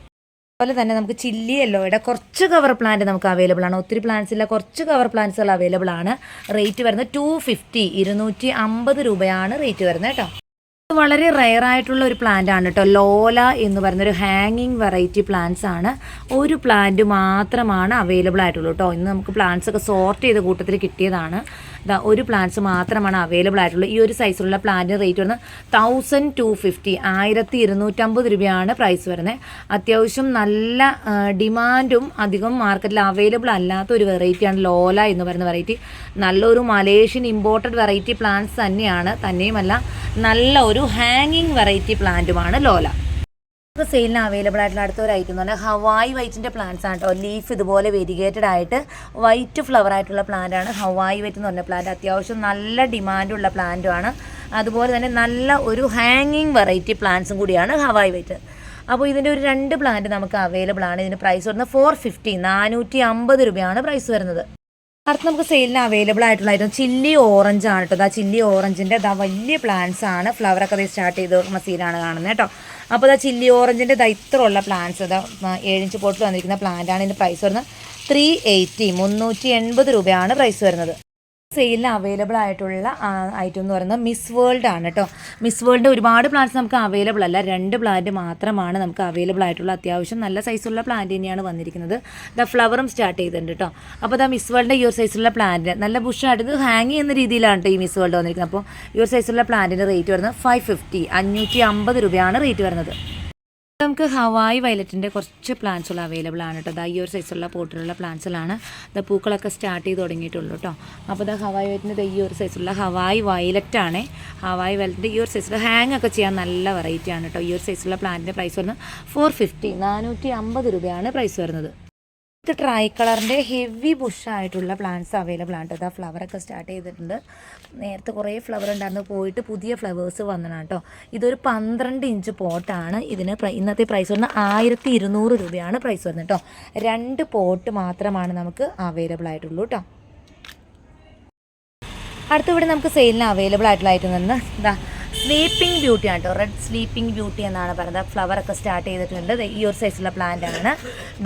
അതുപോലെ തന്നെ നമുക്ക് ചില്ലി യെല്ലോയുടെ കുറച്ച് കവർ പ്ലാന്റ് നമുക്ക് അവൈലബിൾ ആണ്. ഒത്തിരി പ്ലാന്റ്സ് ഇല്ല കുറച്ച് കവർ പ്ലാന്റ്സുകൾ അവൈലബിൾ ആണ്. റേറ്റ് വരുന്നത് ടു ഫിഫ്റ്റി ഇരുന്നൂറ്റി അമ്പത് രൂപയാണ് റേറ്റ് വരുന്നത് കേട്ടോ. വളരെ റയർ ആയിട്ടുള്ള ഒരു പ്ലാന്റ് ആണ് കേട്ടോ ലോല എന്ന് പറയുന്ന ഒരു ഹാങ്ങിങ് വെറൈറ്റി പ്ലാന്റ്സ് ആണ്. ഒരു പ്ലാന്റ് മാത്രമാണ് അവൈലബിൾ ആയിട്ടുള്ളൂ കേട്ടോ ഇന്ന് നമുക്ക് പ്ലാന്റ്സ് ഒക്കെ സോർട്ട് ചെയ്ത കൂട്ടത്തിൽ കിട്ടിയതാണ്. ഇതാ ഒരു പ്ലാന്റ്സ് മാത്രമാണ് അവൈലബിൾ ആയിട്ടുള്ളത് ഈ ഒരു സൈസിലുള്ള പ്ലാന്റിന് റേറ്റ് വരുന്നത് തൗസൻഡ് ടു ഫിഫ്റ്റി ആയിരത്തി ഇരുന്നൂറ്റമ്പത് രൂപയാണ് പ്രൈസ് വരുന്നത്. അത്യാവശ്യം നല്ല ഡിമാൻഡും അധികം മാർക്കറ്റിൽ അവൈലബിൾ അല്ലാത്ത ഒരു വെറൈറ്റിയാണ് ലോല എന്ന് പറയുന്ന വെറൈറ്റി നല്ലൊരു മലേഷ്യൻ ഇമ്പോർട്ടഡ് വെറൈറ്റി പ്ലാന്റ്സ് തന്നെയാണ്. തന്നെയുമല്ല നല്ല ഒരു ഹാങ്ങിങ് വെറൈറ്റി പ്ലാന്റുമാണ് ലോല നമുക്ക് സെയിലിന് അവൈലബിൾ ആയിട്ടുള്ള അടുത്ത ഒരു ഐറ്റം എന്ന് പറഞ്ഞാൽ ഹവായ് വൈറ്റിന്റെ പ്ലാന്റ്സ് ആണ് കേട്ടോ. ലീഫ് ഇതുപോലെ വെരിഗേറ്റഡ് ആയിട്ട് വൈറ്റ് ഫ്ലവർ ആയിട്ടുള്ള പ്ലാന്റ് ആണ്. ഹവായ് വൈറ്റ് എന്ന് പറഞ്ഞ പ്ലാന്റ് അത്യാവശ്യം നല്ല ഡിമാൻഡുള്ള പ്ലാന്റുമാണ് അതുപോലെ തന്നെ നല്ല ഒരു ഹാങ്ങിങ് വെറൈറ്റി പ്ലാന്റ്സും കൂടിയാണ് ഹവായ് വൈറ്റ് അപ്പോൾ ഇതിന്റെ ഒരു രണ്ട് പ്ലാന്റ് നമുക്ക് അവൈലബിൾ ആണ്. ഇതിന് പ്രൈസ് വരുന്നത് ഫോർ ഫിഫ്റ്റി നാനൂറ്റി അമ്പത് രൂപയാണ് പ്രൈസ് വരുന്നത്. അടുത്ത് നമുക്ക് സെയിലിന് അവൈലബിൾ ആയിട്ടുള്ള ഐറ്റം ചില്ലി ഓറഞ്ച് ആണ് കേട്ടോ ആ ചില്ലി ഓറഞ്ചിന്റെ ഇതാ വലിയ പ്ലാന്റ്സ് ആണ്. ഫ്ലവറൊക്കെ അത് സ്റ്റാർട്ട് ചെയ്ത് നോക്കുന്ന സീലാണ് കാണുന്നത് കേട്ടോ. അപ്പോൾ ഇതാ ചില്ലി ഓറഞ്ചിന്റെ ഇതാ ഉള്ള പ്ലാന്റ്സ് ഇതാ ഏഴിഞ്ച് പോട്ടിൽ വന്നിരിക്കുന്ന പ്ലാന്റ് ആണ്. ഇതിന്റെ പ്രൈസ് വരുന്നത് ത്രീ എയ്റ്റി മുന്നൂറ്റി എൺപത് രൂപയാണ് പ്രൈസ് വരുന്നത്. സെയിലിന് അവൈലബിൾ ആയിട്ടുള്ള ഐറ്റം എന്ന് പറയുന്നത് മിസ് വേൾഡ് ആണ് കേട്ടോ മിസ് വേൾഡ് ഒരുപാട് പ്ലാന്റ്സ് നമുക്ക് അവൈലബിൾ അല്ല. രണ്ട് പ്ലാന്റ് മാത്രമാണ് നമുക്ക് അവൈലബിൾ ആയിട്ടുള്ള. അത്യാവശ്യം നല്ല സൈസുള്ള പ്ലാന്റ് തന്നെയാണ് വന്നിരിക്കുന്നത്. ദ ഫ്ലവറും സ്റ്റാർട്ട് ചെയ്തിട്ടുണ്ട് കേട്ടോ അപ്പോൾ ദ മിസ് വേൾഡിന്റെ ഒരു സൈസുള്ള പ്ലാന്റ് നല്ല ബുഷായിട്ട് ഇത് ഹാങ് ചെയ്യുന്ന രീതിയിലാണ് കേട്ടോ ഈ മിസ് വേൾഡ് വന്നിരിക്കുന്നത്. അപ്പോൾ ഒരു സൈസുള്ള പ്ലാന്റിന്റെ റേറ്റ് വരുന്നത് ഫൈവ് ഫിഫ്റ്റി അഞ്ഞൂറ്റി അമ്പത് രൂപയാണ് റേറ്റ് വരുന്നത്. നമുക്ക് ഹവായ് വയലറ്റിന്റെ കുറച്ച് പ്ലാന്റ്സുകൾ അവൈലബിൾ ആണ് കേട്ടോ. ദാ ഈ ഒരു സൈസുള്ള പോട്ടിലുള്ള പ്ലാന്റ്സിലാണ് ദ പൂക്കളൊക്കെ സ്റ്റാർട്ട് ചെയ്ത് തുടങ്ങിയിട്ടുള്ളൂ കേട്ടോ. അപ്പോൾ ദാ ഹവായ് വയലറ്റിന്റെ ഈ ഒരു സൈസുള്ള ഹവായ് ആണ്. ഹവായി വയലറ്റിന്റെ ഈ ഒരു സൈസിൽ ഹാങ് ഒക്കെ ചെയ്യാൻ നല്ല വെറൈറ്റി ആണ് കേട്ടോ. ഈ ഒരു സൈസുള്ള പ്ലാന്റിന്റെ പ്രൈസ് വരുന്നത് ഫോർ ഫിഫ്റ്റി നാനൂറ്റി അമ്പത് രൂപയാണ് പ്രൈസ് വരുന്നത്. ഇത് ട്രൈ കളറിന്റെ ഹെവി ബുഷായിട്ടുള്ള പ്ലാന്റ്സ് അവൈലബിൾ ആണ് കേട്ടോ. ഫ്ലവറൊക്കെ സ്റ്റാർട്ട് ചെയ്തിട്ടുണ്ട്. നേരത്തെ കുറേ ഫ്ലവർ ഉണ്ടായിരുന്നു. പോയിട്ട് പുതിയ ഫ്ലവേഴ്സ് വന്നതാണ് കേട്ടോ. ഇതൊരു പന്ത്രണ്ട് ഇഞ്ച് പോട്ടാണ് ഇതിന് ഇന്നത്തെ പ്രൈസ് വരുന്നത് ആയിരത്തി ഇരുന്നൂറ് രൂപയാണ് പ്രൈസ് വരുന്നത് കേട്ടോ. രണ്ട് പോട്ട് മാത്രമാണ് നമുക്ക് അവൈലബിൾ ആയിട്ടുള്ളൂ കേട്ടോ. അടുത്തിവിടെ നമുക്ക് സെയിലിന് അവൈലബിൾ ആയിട്ടുള്ള ഐറ്റം തന്നെ എന്താ സ്ലീപ്പിംഗ് ബ്യൂട്ടി ആണ് കേട്ടോ. റെഡ് സ്ലീപ്പിംഗ് ബ്യൂട്ടി എന്നാണ് പറയുന്നത്. ഫ്ലവർ ഒക്കെ സ്റ്റാർട്ട് ചെയ്തിട്ടുണ്ട്. ഈ ഒരു സൈസുള്ള പ്ലാന്റ് ആണ്.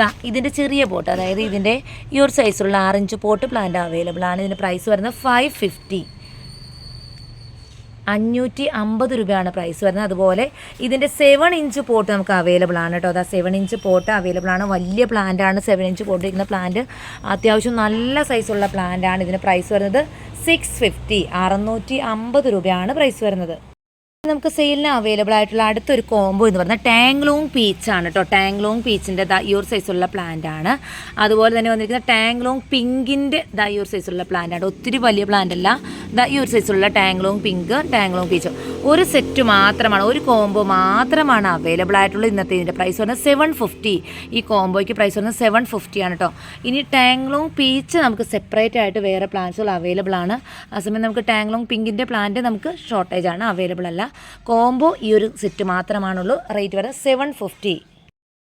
ദാ ഇതിന്റെ ചെറിയ പോട്ട് അതായത് ഇതിന്റെ ഈ ഒരു സൈസുള്ള ആറഞ്ച് പോട്ട് പ്ലാന്റ് അവൈലബിൾ ആണ്. ഇതിന്റെ പ്രൈസ് വരുന്നത് ഫൈവ് ഫിഫ്റ്റി അഞ്ഞൂറ്റി അമ്പത് രൂപയാണ് പ്രൈസ് വരുന്നത്. അതുപോലെ ഇതിന്റെ സെവൻ ഇഞ്ച് പോട്ട് നമുക്ക് അവൈലബിൾ ആണ് കേട്ടോ. അതാ സെവൻ ഇഞ്ച് പോട്ട് അവൈലബിൾ ആണ്. വലിയ പ്ലാന്റ് ആണ് സെവൻ ഇഞ്ച് പോട്ട് ഇരിക്കുന്ന പ്ലാന്റ് അത്യാവശ്യം നല്ല സൈസുള്ള പ്ലാന്റ് ആണ് ഇതിന് പ്രൈസ് വരുന്നത് സിക്സ് ഫിഫ്റ്റി അറുന്നൂറ്റി അമ്പത് രൂപയാണ് പ്രൈസ് വരുന്നത്. നമുക്ക് സെയിലിന് അവൈലബിൾ ആയിട്ടുള്ള അടുത്തൊരു കോംബോ എന്ന് പറഞ്ഞാൽ ടാങ്ലോങ് പീച്ച് ആണ് കേട്ടോ ടാങ്ലോങ് പീച്ചിന്റെ ദാ ഈ ഒരു സൈസുള്ള പ്ലാന്റ് ആണ്. അതുപോലെ തന്നെ വന്നിരിക്കുന്ന ടാങ്ലോങ് പിങ്കിന്റെ ദാ ഈ ഒരു സൈസുള്ള പ്ലാന്റ് ആണ്. ഒത്തിരി വലിയ പ്ലാന്റ് അല്ല. ദാ ഈ ഒരു സൈസുള്ള ടാങ്ലോങ് പിങ്ക് ടാങ്ലോങ് പീച്ച് ഒരു സെറ്റ് മാത്രമാണ് ഒരു കോംബോ മാത്രമാണ് അവൈലബിൾ ആയിട്ടുള്ളത് ഇന്നത്തെ ഇതിന്റെ പ്രൈസ് പറഞ്ഞാൽ സെവൻ ഫിഫ്റ്റി ഈ കോംബോയ്ക്ക് പ്രൈസ് പറഞ്ഞാൽ സെവൻ ഫിഫ്റ്റി ആണ് കേട്ടോ ഇനി ടാങ്ലോങ് പീച്ച് നമുക്ക് സെപ്പറേറ്റ് ആയിട്ട് വേറെ പ്ലാന്റ്സുകൾ അവൈലബിൾ ആണ്. ആ സമയം നമുക്ക് ടാങ്ലോങ് പിങ്കിന്റെ പ്ലാന്റ് നമുക്ക് ഷോർട്ടേജ് ആണ് അവൈലബിൾ അല്ല. കോംബോ ഈ ഒരു സെറ്റ് മാത്രമാണുള്ളൂ. റേറ്റ് വരെ സെവൻ ഫിഫ്റ്റി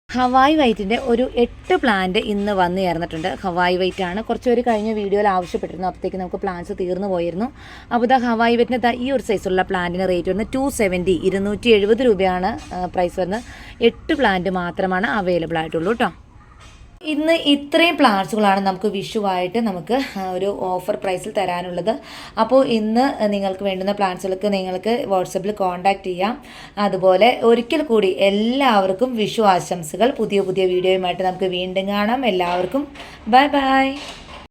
ഹവായ് വൈറ്റിന്റെ ഒരു എട്ട് പ്ലാന്റ് ഇന്ന് വന്നു ചേർന്നിട്ടുണ്ട്. ഹവായ് വൈറ്റ് ആണ്. കുറച്ച് പേര് കഴിഞ്ഞ വീഡിയോയിൽ ആവശ്യപ്പെട്ടിരുന്നു. അപ്പോഴത്തേക്ക് നമുക്ക് പ്ലാന്റ്സ് തീർന്നു പോയിരുന്നു. അപ്പോൾ ഇതാ ഹവായ് വൈറ്റിന്റെ ദാ ഈ ഒരു സൈസുള്ള പ്ലാന്റിന് റേറ്റ് വരുന്നത് ടു സെവന്റി ഇരുന്നൂറ്റി എഴുപത് രൂപയാണ് പ്രൈസ് വരുന്നത്. എട്ട് പ്ലാന്റ് മാത്രമാണ് അവൈലബിൾ ആയിട്ടുള്ളൂ കേട്ടോ ഇന്ന് ഇത്രയും പ്ലാന്റ്സുകളാണ് നമുക്ക് വിഷുവായിട്ട് നമുക്ക് ഒരു ഓഫർ പ്രൈസിൽ തരാനുള്ളത്. അപ്പോൾ ഇന്ന് നിങ്ങൾക്ക് വേണ്ടുന്ന പ്ലാന്റ്സുകൾക്ക് നിങ്ങൾക്ക് വാട്സപ്പിൽ കോൺടാക്റ്റ് ചെയ്യാം. അതുപോലെ ഒരിക്കൽ കൂടി എല്ലാവർക്കും വിഷു ആശംസകൾ. പുതിയ പുതിയ വീഡിയോയുമായിട്ട് നമുക്ക് വീണ്ടും കാണാം. എല്ലാവർക്കും ബൈ ബൈ.